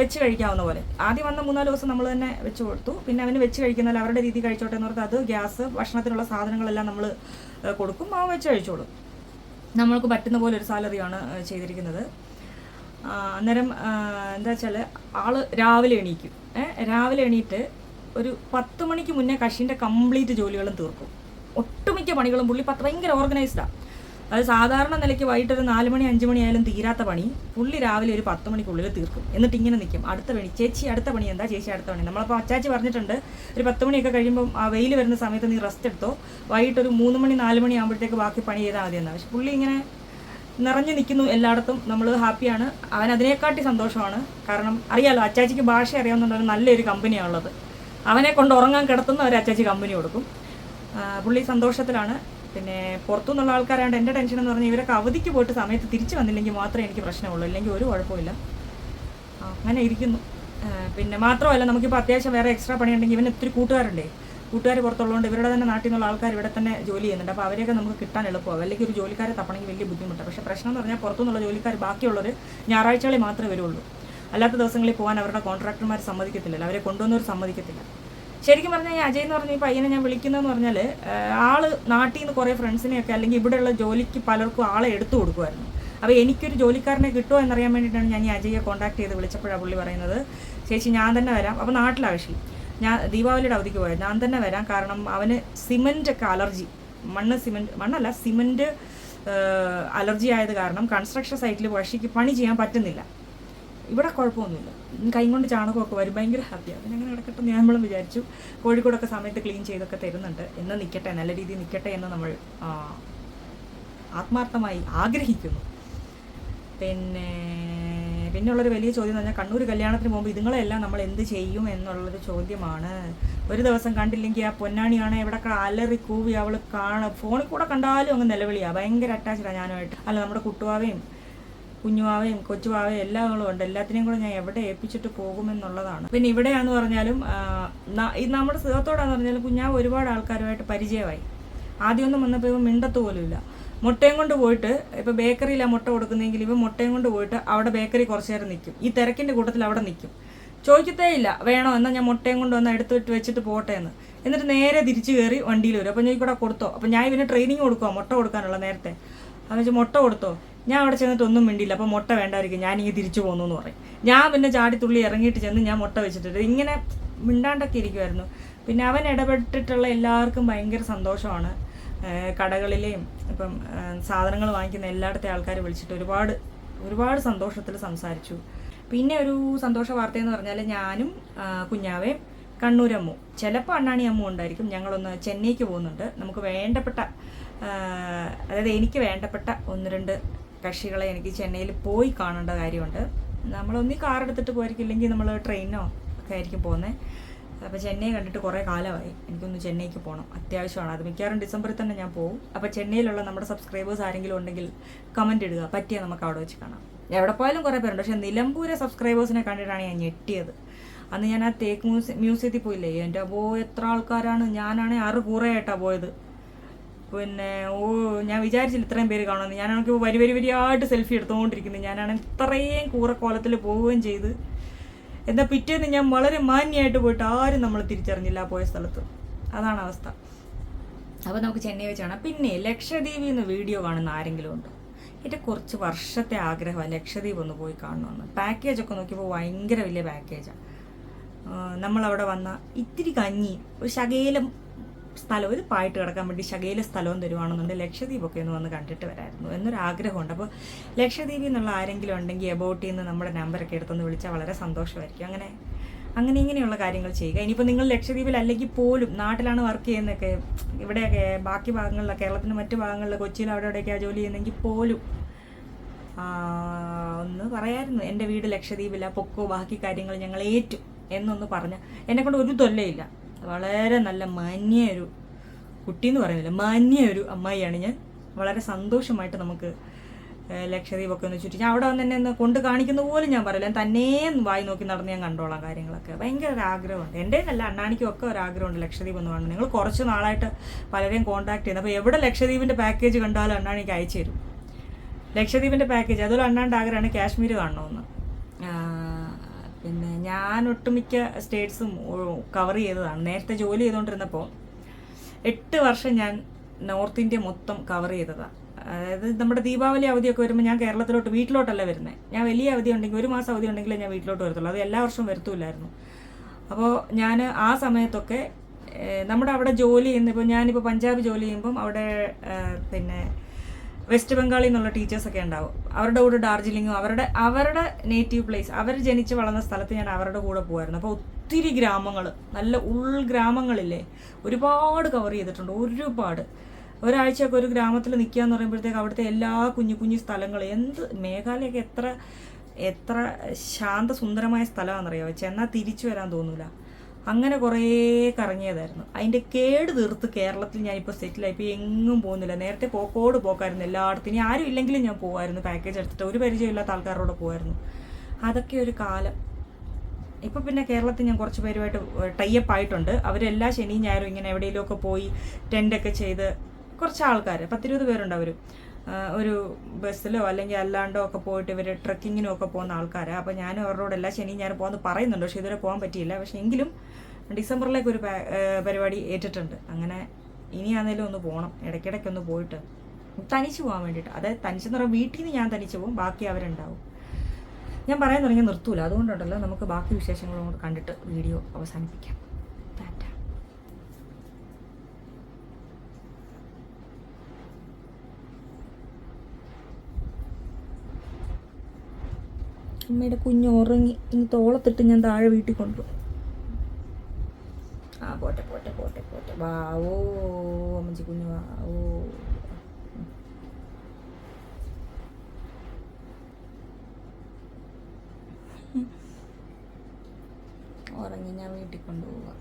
വെച്ച് കഴിക്കാവുന്ന പോലെ. ആദ്യം വന്ന മൂന്നാൽ ദിവസം നമ്മൾ തന്നെ വെച്ച് കൊടുത്തു. പിന്നെ അവന് വെച്ച് കഴിക്കുന്നാൽ അവരുടെ രീതി കഴിച്ചോട്ടെ എന്ന് പറഞ്ഞാൽ അത് ഗ്യാസ് ഭക്ഷണത്തിനുള്ള സാധനങ്ങളെല്ലാം നമ്മൾ കൊടുക്കും. അവൻ വെച്ച് കഴിച്ചോളും. നമ്മൾക്ക് പറ്റുന്ന പോലെ ഒരു സാലറിയാണ് ചെയ്തിരിക്കുന്നത്. അന്നേരം എന്താ വെച്ചാൽ ആൾ രാവിലെ എണീക്കും. രാവിലെ എണീറ്റ് ഒരു പത്ത് മണിക്ക് മുന്നേ കഷിന്റെ കംപ്ലീറ്റ് ജോലികളും തീർക്കും. ഒട്ടുമിക്ക പണികളും പുള്ളി പത്ത് ഭയങ്കര ഓർഗനൈസ്ഡാണ് അത് സാധാരണ നിലയ്ക്ക് വൈകിട്ട് ഒരു നാല് മണി അഞ്ച് മണി ആയാലും തീരാത്ത പണി. പുള്ളി രാവിലെ ഒരു പത്ത് മണിക്കുള്ളിൽ തീർക്കും. എന്നിട്ട് ഇങ്ങനെ നിൽക്കും അടുത്ത പണി. ചേച്ചി അടുത്ത പണി എന്താ? ചേച്ചി അടുത്ത പണി. നമ്മളപ്പോൾ അച്ചാച്ചി പറഞ്ഞിട്ടുണ്ട് ഒരു പത്ത് മണിയൊക്കെ കഴിയുമ്പോൾ ആ വെയിൽ വരുന്ന സമയത്ത് നീ റെസ്റ്റ് എടുത്തോ. വൈകിട്ട് ഒരു മൂന്ന് മണി നാല് മണി ആകുമ്പോഴത്തേക്ക് ബാക്കി പണി ചെയ്താൽ മതി എന്നാണ് പക്ഷെ പുള്ളി ഇങ്ങനെ നിറഞ്ഞു നിൽക്കുന്നു എല്ലായിടത്തും. നമ്മൾ ഹാപ്പിയാണ്. അവൻ അതിനെക്കാട്ടി സന്തോഷമാണ്. കാരണം അറിയാലോ അച്ചാച്ചിക്ക് ഭാഷ അറിയാവുന്നതുകൊണ്ട് നല്ലൊരു കമ്പനിയാണ് ഉള്ളത് അവനെ കൊണ്ട് ഉറങ്ങാൻ കിടത്തുന്ന ഒരു അച്ചാച്ചി കമ്പനി കൊടുക്കും. പുള്ളി സന്തോഷത്തിലാണ്. പിന്നെ പുറത്തുനിന്നുള്ള ആൾക്കാരാണ്ട് എന്റെ ടെൻഷൻ എന്ന് പറഞ്ഞാൽ ഇവരൊക്കെ അവധിക്ക് പോയിട്ട് സമയത്ത് തിരിച്ചു വന്നില്ലെങ്കിൽ മാത്രമേ എനിക്ക് പ്രശ്നമുള്ളൂ. ഇല്ലെങ്കിൽ ഒരു കുഴപ്പമില്ല അങ്ങനെ ഇരിക്കുന്നു. പിന്നെ മാത്രമല്ല നമുക്കിപ്പോൾ അത്യാവശ്യം വേറെ എക്സ്ട്രാ പണിയുണ്ടെങ്കിൽ ഇവന് ഒത്തിരി കൂട്ടുകാരുണ്ടേ. കൂട്ടുകാർ പുറത്തുള്ളതുകൊണ്ട് ഇവരുടെ തന്നെ നാട്ടിൽ നിന്നുള്ള ആൾക്കാർ ഇവിടെ തന്നെ ജോലി ചെയ്യുന്നുണ്ട്. അപ്പോൾ അവരെയൊക്കെ നമുക്ക് കിട്ടാൻ എളുപ്പമാകും അല്ലെങ്കിൽ ഒരു ജോലിക്കാരെ തപ്പണമെങ്കിൽ വലിയ ബുദ്ധിമുട്ടാണ് പക്ഷേ പ്രശ്നം എന്ന് പറഞ്ഞാൽ പുറത്തുനിന്നുള്ള ജോലിക്കാർ ബാക്കിയുള്ളവർ ഞായറാഴ്ചകളിൽ മാത്രമേ വരുള്ളൂ. അല്ലാത്ത ദിവസങ്ങളിൽ പോകാൻ അവരുടെ കോൺട്രാക്ടർമാർ സമ്മതിക്കത്തില്ല അവരെ കൊണ്ടുവന്നവർ സമ്മതിക്കത്തില്ല. ശരിക്കും പറഞ്ഞാൽ ഈ അജയ് എന്ന് പറഞ്ഞ ഈ പയ്യനെ ഞാൻ വിളിക്കുന്നതെന്ന് പറഞ്ഞാൽ ആൾ നാട്ടിൽ നിന്ന് കുറേ ഫ്രണ്ട്സിനെയൊക്കെ അല്ലെങ്കിൽ ഇവിടെയുള്ള ജോലിക്ക് പലർക്കും ആളെ എടുത്തു കൊടുക്കുമായിരുന്നു അപ്പോൾ എനിക്കൊരു ജോലിക്കാരനെ കിട്ടുമോ എന്നറിയാൻ വേണ്ടിയിട്ടാണ് ഞാൻ ഈ അജയെ കോൺടാക്ട് ചെയ്ത് വിളിച്ചപ്പോഴാണ് പുള്ളി പറയുന്നത്. ചേച്ചി ഞാൻ തന്നെ വരാം. അപ്പോൾ നാട്ടിലാവശ്യം. ഞാൻ ദീപാവലിയുടെ അവധിക്ക് പോയത്. ഞാൻ തന്നെ വരാം. കാരണം അവന് സിമന്റ് അലർജി. മണ്ണ് സിമന്റ് മണ്ണല്ല സിമന്റ് അലർജി ആയത് കാരണം കൺസ്ട്രക്ഷൻ സൈറ്റിൽ വഴിക്ക് പണി ചെയ്യാൻ പറ്റുന്നില്ല. ഇവിടെ കുഴപ്പമൊന്നുമില്ല. കൈ കൊണ്ട് ചാണകമൊക്കെ വരും. ഭയങ്കര ഹാപ്പിയാണ് പിന്നെ അങ്ങനെ കിടക്കട്ടെ ഞാൻ നമ്മളും വിചാരിച്ചു. കോഴിക്കോടൊക്കെ സമയത്ത് ക്ലീൻ ചെയ്തൊക്കെ തരുന്നുണ്ട്. എന്ന് നിൽക്കട്ടെ നല്ല രീതിയിൽ നിൽക്കട്ടെ എന്ന് നമ്മൾ ആത്മാർത്ഥമായി ആഗ്രഹിക്കുന്നു. പിന്നെ പിന്നെയുള്ളൊരു വലിയ ചോദ്യം എന്ന് പറഞ്ഞാൽ കണ്ണൂർ കല്യാണത്തിന് പോകുമ്പോൾ ഇതുങ്ങളെല്ലാം നമ്മൾ എന്ത് ചെയ്യും എന്നുള്ളൊരു ചോദ്യമാണ്. ഒരു ദിവസം കണ്ടില്ലെങ്കിൽ ആ പൊന്നാണിയാണ് എവിടെയൊക്കെ അലറി കൂവി അവൾ കാണ ഫോണിൽ കൂടെ കണ്ടാലും അങ്ങ് നിലവിളിയാണ് ഭയങ്കര അറ്റാച്ച്ഡാണ് ഞാനുമായിട്ട്. അല്ല നമ്മുടെ കുട്ടുവാവയും കുഞ്ഞുവാവയും കൊച്ചുവാവയും എല്ലാങ്ങളും ഉണ്ട്. എല്ലാത്തിനെയും കൂടെ ഞാൻ എവിടെ ഏൽപ്പിച്ചിട്ട് പോകുമെന്നുള്ളതാണ്. പിന്നെ ഇവിടെയാന്ന് പറഞ്ഞാലും നമ്മുടെ സുഖത്തോടാന്ന് പറഞ്ഞാലും കുഞ്ഞാവ് ഒരുപാട് ആൾക്കാരുമായിട്ട് പരിചയമായി. ആദ്യമൊന്നും വന്നപ്പോൾ ഇവ മിണ്ടത്ത് പോലുമില്ല. മുട്ടയും കൊണ്ട് പോയിട്ട് ഇപ്പോൾ ബേക്കറിയിലാണ് മുട്ട കൊടുക്കുന്നെങ്കിൽ ഇവ മുട്ടയും കൊണ്ട് പോയിട്ട് അവിടെ ബേക്കറി കുറച്ച് നേരം നിൽക്കും ഈ തിരക്കിന്റെ കൂട്ടത്തിൽ അവിടെ നിൽക്കും ചോദിക്കത്തേ ഇല്ല. വേണോ? എന്നാൽ ഞാൻ മുട്ടയും കൊണ്ട് വന്ന് എടുത്തിട്ട് വെച്ചിട്ട് പോട്ടെ എന്ന്. എന്നിട്ട് നേരെ തിരിച്ചു കയറി വണ്ടിയിൽ വരും അപ്പോൾ ഞാൻ ഇവിടെ കൊടുത്തോ? അപ്പോൾ ഞാൻ ഇവന് ട്രെയിനിങ് കൊടുക്കുമോ മുട്ട കൊടുക്കാനുള്ള നേരത്തെ. അതെന്ന് വെച്ചാൽ മുട്ട കൊടുത്തോ? ഞാൻ അവിടെ ചെന്നിട്ട് ഒന്നും മിണ്ടിയില്ല. അപ്പോൾ മുട്ട വേണ്ടായിരിക്കും. ഞാൻ ഇങ്ങനെ തിരിച്ചു പോന്നു എന്ന് പറയും. ഞാൻ പിന്നെ ചാടിത്തുള്ളി ഇറങ്ങിയിട്ട് ചെന്ന് ഞാൻ മുട്ട വെച്ചിട്ടുണ്ട് ഇങ്ങനെ മിണ്ടാണ്ടൊക്കെ ഇരിക്കുമായിരുന്നു പിന്നെ അവൻ ഇടപെട്ടിട്ടുള്ള എല്ലാവർക്കും ഭയങ്കര സന്തോഷമാണ്. കടകളിലെയും ഇപ്പം സാധനങ്ങൾ വാങ്ങിക്കുന്ന എല്ലായിടത്തെ ആൾക്കാർ വിളിച്ചിട്ട് ഒരുപാട് ഒരുപാട് സന്തോഷത്തിൽ സംസാരിച്ചു. പിന്നെ ഒരു സന്തോഷ വാർത്തയെന്ന് പറഞ്ഞാൽ ഞാനും കുഞ്ഞാവേയും കണ്ണൂരമ്മു. ചിലപ്പോൾ അണ്ണാണി അമ്മു ഉണ്ടായിരിക്കും. ഞങ്ങളൊന്ന് ചെന്നൈക്ക് പോകുന്നുണ്ട്. നമുക്ക് വേണ്ടപ്പെട്ട അതായത് എനിക്ക് വേണ്ടപ്പെട്ട ഒന്ന് രണ്ട് കക്ഷികളെ എനിക്ക് ചെന്നൈയിൽ പോയി കാണേണ്ട കാര്യമുണ്ട്. നമ്മളൊന്നീ കാർ എടുത്തിട്ട് പോയിരിക്കില്ലെങ്കിൽ നമ്മൾ ട്രെയിനോ ഒക്കെ ആയിരിക്കും പോകുന്നത് അപ്പോൾ ചെന്നൈ കണ്ടിട്ട് കുറേ കാലമായി. എനിക്കൊന്ന് ചെന്നൈക്ക് പോകണം അത്യാവശ്യമാണ്. അത് മിക്കവാറും ഡിസംബറിൽ തന്നെ ഞാൻ പോകും അപ്പോൾ ചെന്നൈയിലുള്ള നമ്മുടെ സബ്സ്ക്രൈബേഴ്സ് ആരെങ്കിലും ഉണ്ടെങ്കിൽ കമന്റ് ഇടുക. പറ്റിയാൽ നമുക്ക് അവിടെ വെച്ച് കാണാം. എവിടെ പോയാലും കുറേ പേരുണ്ട്. പക്ഷേ നിലമ്പൂരെ സബ്സ്ക്രൈബേഴ്സിനെ കണ്ടിട്ടാണ് ഞാൻ ഞെട്ടിയത്. അന്ന് ഞാൻ ആ തേക്ക് മ്യൂസിയം മ്യൂസിയത്തിൽ പോയില്ലേ? എന്റെ അപ്പോ എത്ര ആൾക്കാരാണ്? ഞാനാണെങ്കിൽ ആറ് കൂറയായിട്ടാണ് പോയത്. പിന്നെ ഓ ഞാൻ വിചാരിച്ചില്ല ഇത്രയും പേര് കാണുമെന്ന്. ഞാനാണെങ്കിൽ വരി വരി വരിയായിട്ട് സെൽഫി എടുത്തുകൊണ്ടിരിക്കുന്നത് ഞാനാണെങ്കിൽ ഇത്രയും കൂറക്കോലത്തിൽ പോവുകയും ചെയ്ത്. എന്നാൽ പിറ്റേന്ന് ഞാൻ വളരെ മാന്യമായിട്ട് പോയിട്ട് ആരും നമ്മൾ തിരിച്ചറിഞ്ഞില്ല പോയ സ്ഥലത്ത്. അതാണ് അവസ്ഥ. അപ്പോൾ നമുക്ക് ചെന്നൈ വെച്ച് കാണാം. പിന്നെ ലക്ഷദ്വീപിൽ നിന്ന് വീഡിയോ കാണുന്ന ആരെങ്കിലും ഉണ്ടോ? എന്റെ കുറച്ച് വർഷത്തെ ആഗ്രഹമാണ് ലക്ഷദ്വീപ് ഒന്ന് പോയി കാണണമെന്ന് പാക്കേജൊക്കെ നോക്കിയപ്പോൾ ഭയങ്കര വലിയ പാക്കേജാണ് നമ്മളവിടെ വന്ന ഇത്തിരി കഞ്ഞി ഒരു ശകേലം സ്ഥലം ഒരു പായിട്ട് കിടക്കാൻ വേണ്ടി ശകയിലെ സ്ഥലവും തരുവാണെന്നുണ്ടെങ്കിൽ ലക്ഷദ്വീപൊക്കെ ഒന്ന് വന്ന് കണ്ടിട്ട് വരായിരുന്നു എന്നൊരു ആഗ്രഹമുണ്ട് അപ്പോൾ ലക്ഷദ്വീപിൽ നിന്നുള്ള ആരെങ്കിലും ഉണ്ടെങ്കിൽ എബൌട്ടിൽ നിന്ന് നമ്മുടെ നമ്പറൊക്കെ എടുത്തൊന്ന് വിളിച്ചാൽ വളരെ സന്തോഷമായിരിക്കും. അങ്ങനെ അങ്ങനെ ഇങ്ങനെയുള്ള കാര്യങ്ങൾ ചെയ്യുക. ഇനിയിപ്പോൾ നിങ്ങൾ ലക്ഷദ്വീപിൽ അല്ലെങ്കിൽ പോലും നാട്ടിലാണ് വർക്ക് ചെയ്യുന്നതൊക്കെ ഇവിടെയൊക്കെ ബാക്കി ഭാഗങ്ങളിലെ കേരളത്തിന്റെ മറ്റു ഭാഗങ്ങളിൽ കൊച്ചിയിൽ അവിടെ ഇവിടെയൊക്കെയാണ് ജോലി ചെയ്യുന്നെങ്കിൽ പോലും ഒന്ന് പറയായിരുന്നു എന്റെ വീട് ലക്ഷദ്വീപില്ല പൊക്കോ ബാക്കി കാര്യങ്ങൾ ഞങ്ങൾ ഏറ്റു എന്നൊന്ന് പറഞ്ഞാൽ എന്നെക്കൊണ്ട് ഒരു തൊല്ലയില്ല വളരെ നല്ല മാന്യൊരു കുട്ടി എന്ന് പറയുന്നില്ല. മാന്യ ഒരു അമ്മായിയാണ് ഞാൻ. വളരെ സന്തോഷമായിട്ട് നമുക്ക് ലക്ഷദ്വീപൊക്കെ ഒന്ന് ചുറ്റി ഞാൻ അവിടെ വന്ന് എന്നെ ഒന്ന് കൊണ്ട് കാണിക്കുന്ന പോലും ഞാൻ പറയില്ല. തന്നെ വായി നോക്കി നടന്ന് ഞാൻ കണ്ടോളാം കാര്യങ്ങളൊക്കെ. ഭയങ്കര ഒരു ആഗ്രഹമുണ്ട്. എന്റെ അല്ല അണ്ണാണിക്കും ഒക്കെ ഒരു ആഗ്രഹമുണ്ട് ലക്ഷദ്വീപ് ഒന്ന് കാണണം. നിങ്ങൾ കുറച്ച് നാളായിട്ട് പലരെയും കോൺടാക്ട് ചെയ്യുന്നത് അപ്പോൾ എവിടെ ലക്ഷദ്വീപിന്റെ പാക്കേജ് കണ്ടാലും അണ്ണാണിക്ക് അയച്ചു തരും. ലക്ഷദ്വീപിന്റെ പാക്കേജ് അതുപോലെ അണ്ണാണ്ട് ആഗ്രഹമാണ് കാശ്മീർ കാണണമെന്ന്. ഞാൻ ഒട്ടുമിക്ക സ്റ്റേറ്റ്സും കവർ ചെയ്തതാണ്. നേരത്തെ ജോലി ചെയ്തുകൊണ്ടിരുന്നപ്പോൾ എട്ട് വർഷം ഞാൻ നോർത്ത് ഇന്ത്യ മൊത്തം കവർ ചെയ്തതാണ് അതായത് നമ്മുടെ ദീപാവലി അവധിയൊക്കെ വരുമ്പോൾ ഞാൻ കേരളത്തിലോട്ട് വീട്ടിലോട്ടല്ല വരുന്നത് ഞാൻ വലിയ അവധി ഉണ്ടെങ്കിൽ ഒരു മാസം അവധി ഉണ്ടെങ്കിലേ ഞാൻ വീട്ടിലോട്ട് വരത്തുള്ളൂ. അത് എല്ലാ വർഷവും വരത്തുമില്ലായിരുന്നു അപ്പോൾ ഞാൻ ആ സമയത്തൊക്കെ നമ്മുടെ അവിടെ ജോലി ചെയ്യുന്ന ഇപ്പോൾ ഞാനിപ്പോൾ പഞ്ചാബ് ജോലി ചെയ്യുമ്പം അവിടെ പിന്നെ വെസ്റ്റ് ബംഗാളിൽ നിന്നുള്ള ടീച്ചേഴ്സൊക്കെ ഉണ്ടാവും. അവരുടെ കൂടെ ഡാർജിലിങ്ങും അവരുടെ അവരുടെ നേറ്റീവ് പ്ലേസ് അവർ ജനിച്ച് വളർന്ന സ്ഥലത്ത് ഞാൻ അവരുടെ കൂടെ പോകുമായിരുന്നു അപ്പോൾ ഒത്തിരി ഗ്രാമങ്ങൾ നല്ല ഉൾഗ്രാമങ്ങളില്ലേ ഒരുപാട് കവർ ചെയ്തിട്ടുണ്ട് ഒരുപാട്. ഒരാഴ്ചയൊക്കെ ഒരു ഗ്രാമത്തിൽ നിൽക്കുക എന്ന് പറയുമ്പോഴത്തേക്ക് അവിടുത്തെ എല്ലാ കുഞ്ഞു കുഞ്ഞു സ്ഥലങ്ങളും എന്ത് മേഘാലയൊക്കെ എത്ര എത്ര ശാന്തസുന്ദരമായ സ്ഥലമാണെന്നറിയാമോ ചെന്നാൽ തിരിച്ചു വരാൻ തോന്നൂല. അങ്ങനെ കുറേ കറങ്ങിയതായിരുന്നു. അതിന്റെ കേട് തീർത്ത് കേരളത്തിൽ ഞാനിപ്പോൾ സെറ്റിലായി. ഇപ്പോൾ എങ്ങും പോകുന്നില്ല. നേരത്തെ പോക്കോട് പോക്കായിരുന്നു എല്ലായിടത്തും. ഇനി ആരും ഇല്ലെങ്കിലും ഞാൻ പോകുമായിരുന്നു പാക്കേജ് എടുത്തിട്ട് ഒരു പരിചയമില്ലാത്ത ആൾക്കാരോട് പോകുമായിരുന്നു അതൊക്കെ ഒരു കാലം. ഇപ്പോൾ പിന്നെ കേരളത്തിൽ ഞാൻ കുറച്ച് പേരുമായിട്ട് ടൈപ്പ് ആയിട്ടുണ്ട്. അവരെല്ലാ ശനിയും ഞായറും ഇങ്ങനെ എവിടെയെങ്കിലുമൊക്കെ പോയി ടെന്റൊക്കെ ചെയ്ത് കുറച്ച് ആൾക്കാർ പത്തിരുപത് പേരുണ്ട് അവർ ഒരു ബസ്സിലോ അല്ലെങ്കിൽ അല്ലാണ്ടോ ഒക്കെ പോയിട്ട് ഇവർ ട്രക്കിങ്ങിനും ഒക്കെ പോകുന്ന ആൾക്കാരാണ് അപ്പോൾ ഞാനും അവരോട് എല്ലാ ശനിയും ഞായറും പോകുന്നത് പറയുന്നുണ്ട്. പക്ഷേ ഇതുവരെ പോകാൻ പറ്റിയില്ല. പക്ഷേ എങ്കിലും ഡിസംബറിലേക്ക് ഒരു പരിപാടി ഏറ്റിട്ടുണ്ട്. അങ്ങനെ ഇനിയാണേലും ഒന്ന് പോകണം ഇടയ്ക്കിടയ്ക്ക് ഒന്ന് പോയിട്ട് തനിച്ച് പോകാൻ വേണ്ടിയിട്ട്. അതായത് തനിച്ചെന്ന് പറയുമ്പോൾ വീട്ടിൽ നിന്ന് ഞാൻ തനിച്ച് പോകും ബാക്കി അവരുണ്ടാവും. ഞാൻ പറയാൻ തുടങ്ങിയ നിർത്തൂല. അതുകൊണ്ടുണ്ടല്ലോ നമുക്ക് ബാക്കി വിശേഷങ്ങളും കൂടെ കണ്ടിട്ട് വീഡിയോ അവസാനിപ്പിക്കാം. അമ്മയുടെ കുഞ്ഞ് ഉറങ്ങി. ഇനി തോളത്തിട്ട് ഞാൻ താഴെ വീട്ടിൽ കൊണ്ടുപോകും. ആ പോട്ടെ പോട്ടെ പോട്ടെ പോട്ടെ. വാവോ അമ്മച്ചി കുഞ്ഞു വാവോ. ഉറങ്ങി ഞാൻ വീട്ടിൽ കൊണ്ടുപോവാം.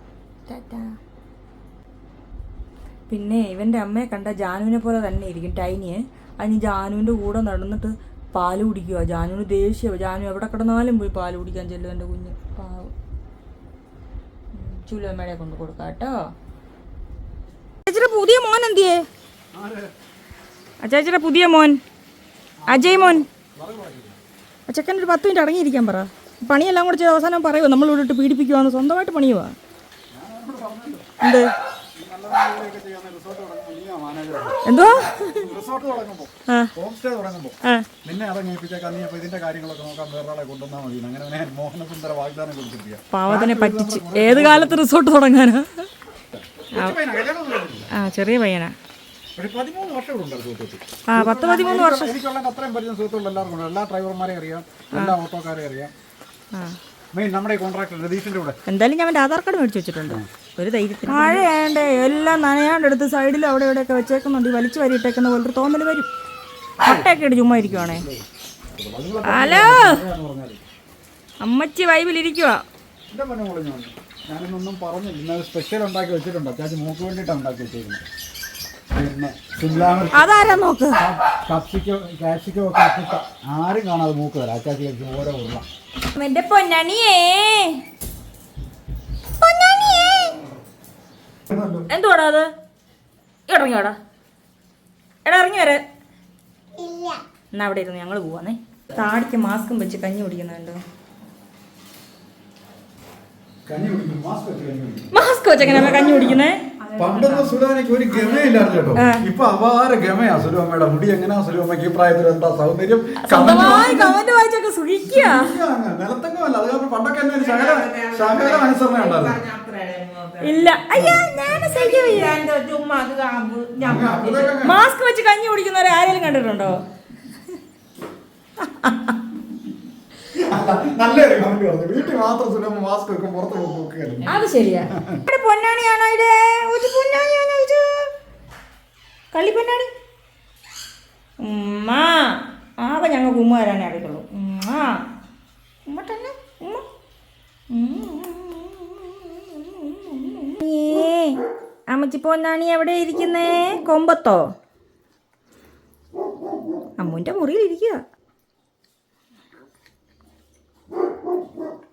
പിന്നെ ഇവന്റെ അമ്മയെ കണ്ട ജാനുവിനെ പോലെ തന്നെ ഇരിക്കും ടൈനിയെ. അതിന് ജാനുവിന്റെ കൂടെ നടന്നിട്ട് പാൽ കുടിക്കുക ജാനുവിന് ദേഷ്യം. ജാനു എവിടെ കിടന്നാലും പോയി പാൽ കുടിക്കാൻ ചെല്ലും എന്റെ കുഞ്ഞ്. പാവം. ചുലമ്മയുടെ കൊണ്ട് കൊടുക്കാം കേട്ടോ. പുതിയ മോൻ എന്തിയേ? അച്ചാച്ചിയുടെ പുതിയ മോൻ. അജയ് മോൻ. ചെക്കൻ ഒരു പത്ത് മിനിറ്റ് അടങ്ങിയിരിക്കാൻ പറ. പണിയെല്ലാം കൂടെ ചെയ്ത് അവസാനം പറയുമോ നമ്മൾ ഇവിടെ പീഡിപ്പിക്കുവാന്ന്. സ്വന്തമായിട്ട് പണിയുവാ. എന്ത്? എന്തോ? റിസോർട്ട് ഹോം സ്റ്റേ നിന്നെ അതങ്ങേപ്പിച്ചേക്കാം നീ അപ്പൊ ഇതിന്റെ കാര്യങ്ങളൊക്കെ നോക്കാൻ വേറൊരാളെ കൊണ്ടുവന്നാൽ മതി. അങ്ങനെ മോഹനസുന്ദര വാഗ്ദാനം കൊടുത്തിരിക്കുക പാവത്തിനെ പറ്റിച്ച് ഏത് കാലത്ത് റിസോർട്ട് തുടങ്ങാനാ? ആ ചെറിയ പയ്യനാ. ആ പത്ത് പതിമൂന്ന് വർഷം. എനിക്കുള്ള അത്രയും പരിചയം സുഹൃത്തുക്കൾ എല്ലാവർക്കും എല്ലാ ഡ്രൈവർമാരെ അറിയാം. എല്ലാ ഓട്ടോക്കാരെ അറിയാം. നമ്മുടെ കോൺട്രാക്ടർ രതീഷിന്റെ കൂടെ. എന്തായാലും ഞാൻ ആധാർ കാർഡ് മേടിച്ചു വെച്ചിട്ടുണ്ട്. ഒരു ധൈര്യത്തിന് മഴയാണ്ടേ എല്ലാം നനയാണ്ട് എടുത്ത് സൈഡിൽ അവിടെ ഇവിടെയൊക്കെ വെച്ചേക്കുന്നുണ്ട്. വലിച്ചു വരിയിട്ടേക്കുന്ന പോലൊരു തോന്നൽ വരും. മുട്ടയൊക്കെ ഇട്ട് ചുമ്മാ ഇരിക്കുവാണേ. ഹലോ? അമ്മച്ചി വൈബിൽ ഇരിക്കുവാ. ഞാനിന്നൊന്നും പറഞ്ഞില്ല. സ്പെഷ്യൽ ഉണ്ടാക്കി വെച്ചിട്ടുണ്ട്. അത്യാവശ്യം മൂക്ക് വേണ്ടിയിട്ടാണ് ഉണ്ടാക്കി സിംലാമർ അതാരാ നോക്ക്? കപ്സിക്കോ കാപ്സിക്കോ ഒക്കെ ആരും കാണാതെ മൂക്ക് വരാം. അച്ചാച്ചി ഓരോ ഉരുള എന്റെ പൊന്നണിയേ. പൊന്നണിയേ. എന്തുവാടാ അത്? ഇറങ്ങിയോടാ. എടാ ഇറങ്ങി വരെ. എന്നാ അവിടെ ഇരുന്ന് ഞങ്ങൾ പോവാന്നേ. താടിക്ക് മാസ്കും വെച്ച് കഞ്ഞി കുടിക്കുന്നുണ്ടോ? മാസ്ക് വെച്ചെങ്ങനെ കഞ്ഞി കുടിക്കുന്നേ? പണ്ടൊന്നും സുലഭനയ്ക്ക് ഒരു ഗമയില്ലായിരുന്നു കേട്ടോ. ഇപ്പൊ അപാര ഗമയാ സുലോമയുടെ മുടി എങ്ങനെയാ സുലോമയ്ക്ക് ഈ പ്രായത്തിൽ എന്താ സൗന്ദര്യം? നിലത്തെങ്ങുമല്ല അത് കാരണം പണ്ടൊക്കെ എന്നെ ശകല ശകല അനുസരണ ഉണ്ടായിരുന്നു. മാസ്ക് വെച്ച് കഞ്ഞി കുടിക്കുന്നവരെ ആരെങ്കിലും കണ്ടിട്ടുണ്ടോ? [LAUGHS] അല്ല, നല്ലൊരു കമന്റ് പറഞ്ഞു വീട്ടിൽ മാത്രം സുലഭ മാസ്ക് വെക്കും പുറത്ത് നോക്കുകയല്ല അത് ശരിയാ. ഇവിടെ പൊന്നാണിയാണോ ഇത്? ഒരു പൊന്നാണിയാണോ ഇത്? കള്ളി പൊന്നാണി? ഉമ്മ. ആകെ ഞങ്ങൾക്ക് ഉമ്മ വരാനേ അറിയുള്ളൂ ഉമ്മ. ഉമ്മ തന്നെ? ഉമ്മ? അമ്മച്ചി പൊന്നാണി എവിടെ ഇരിക്കുന്നേ? കൊമ്പത്തോ? അമ്മുവിന്റെ മുറിയിൽ ഇരിക്കുക Thank you.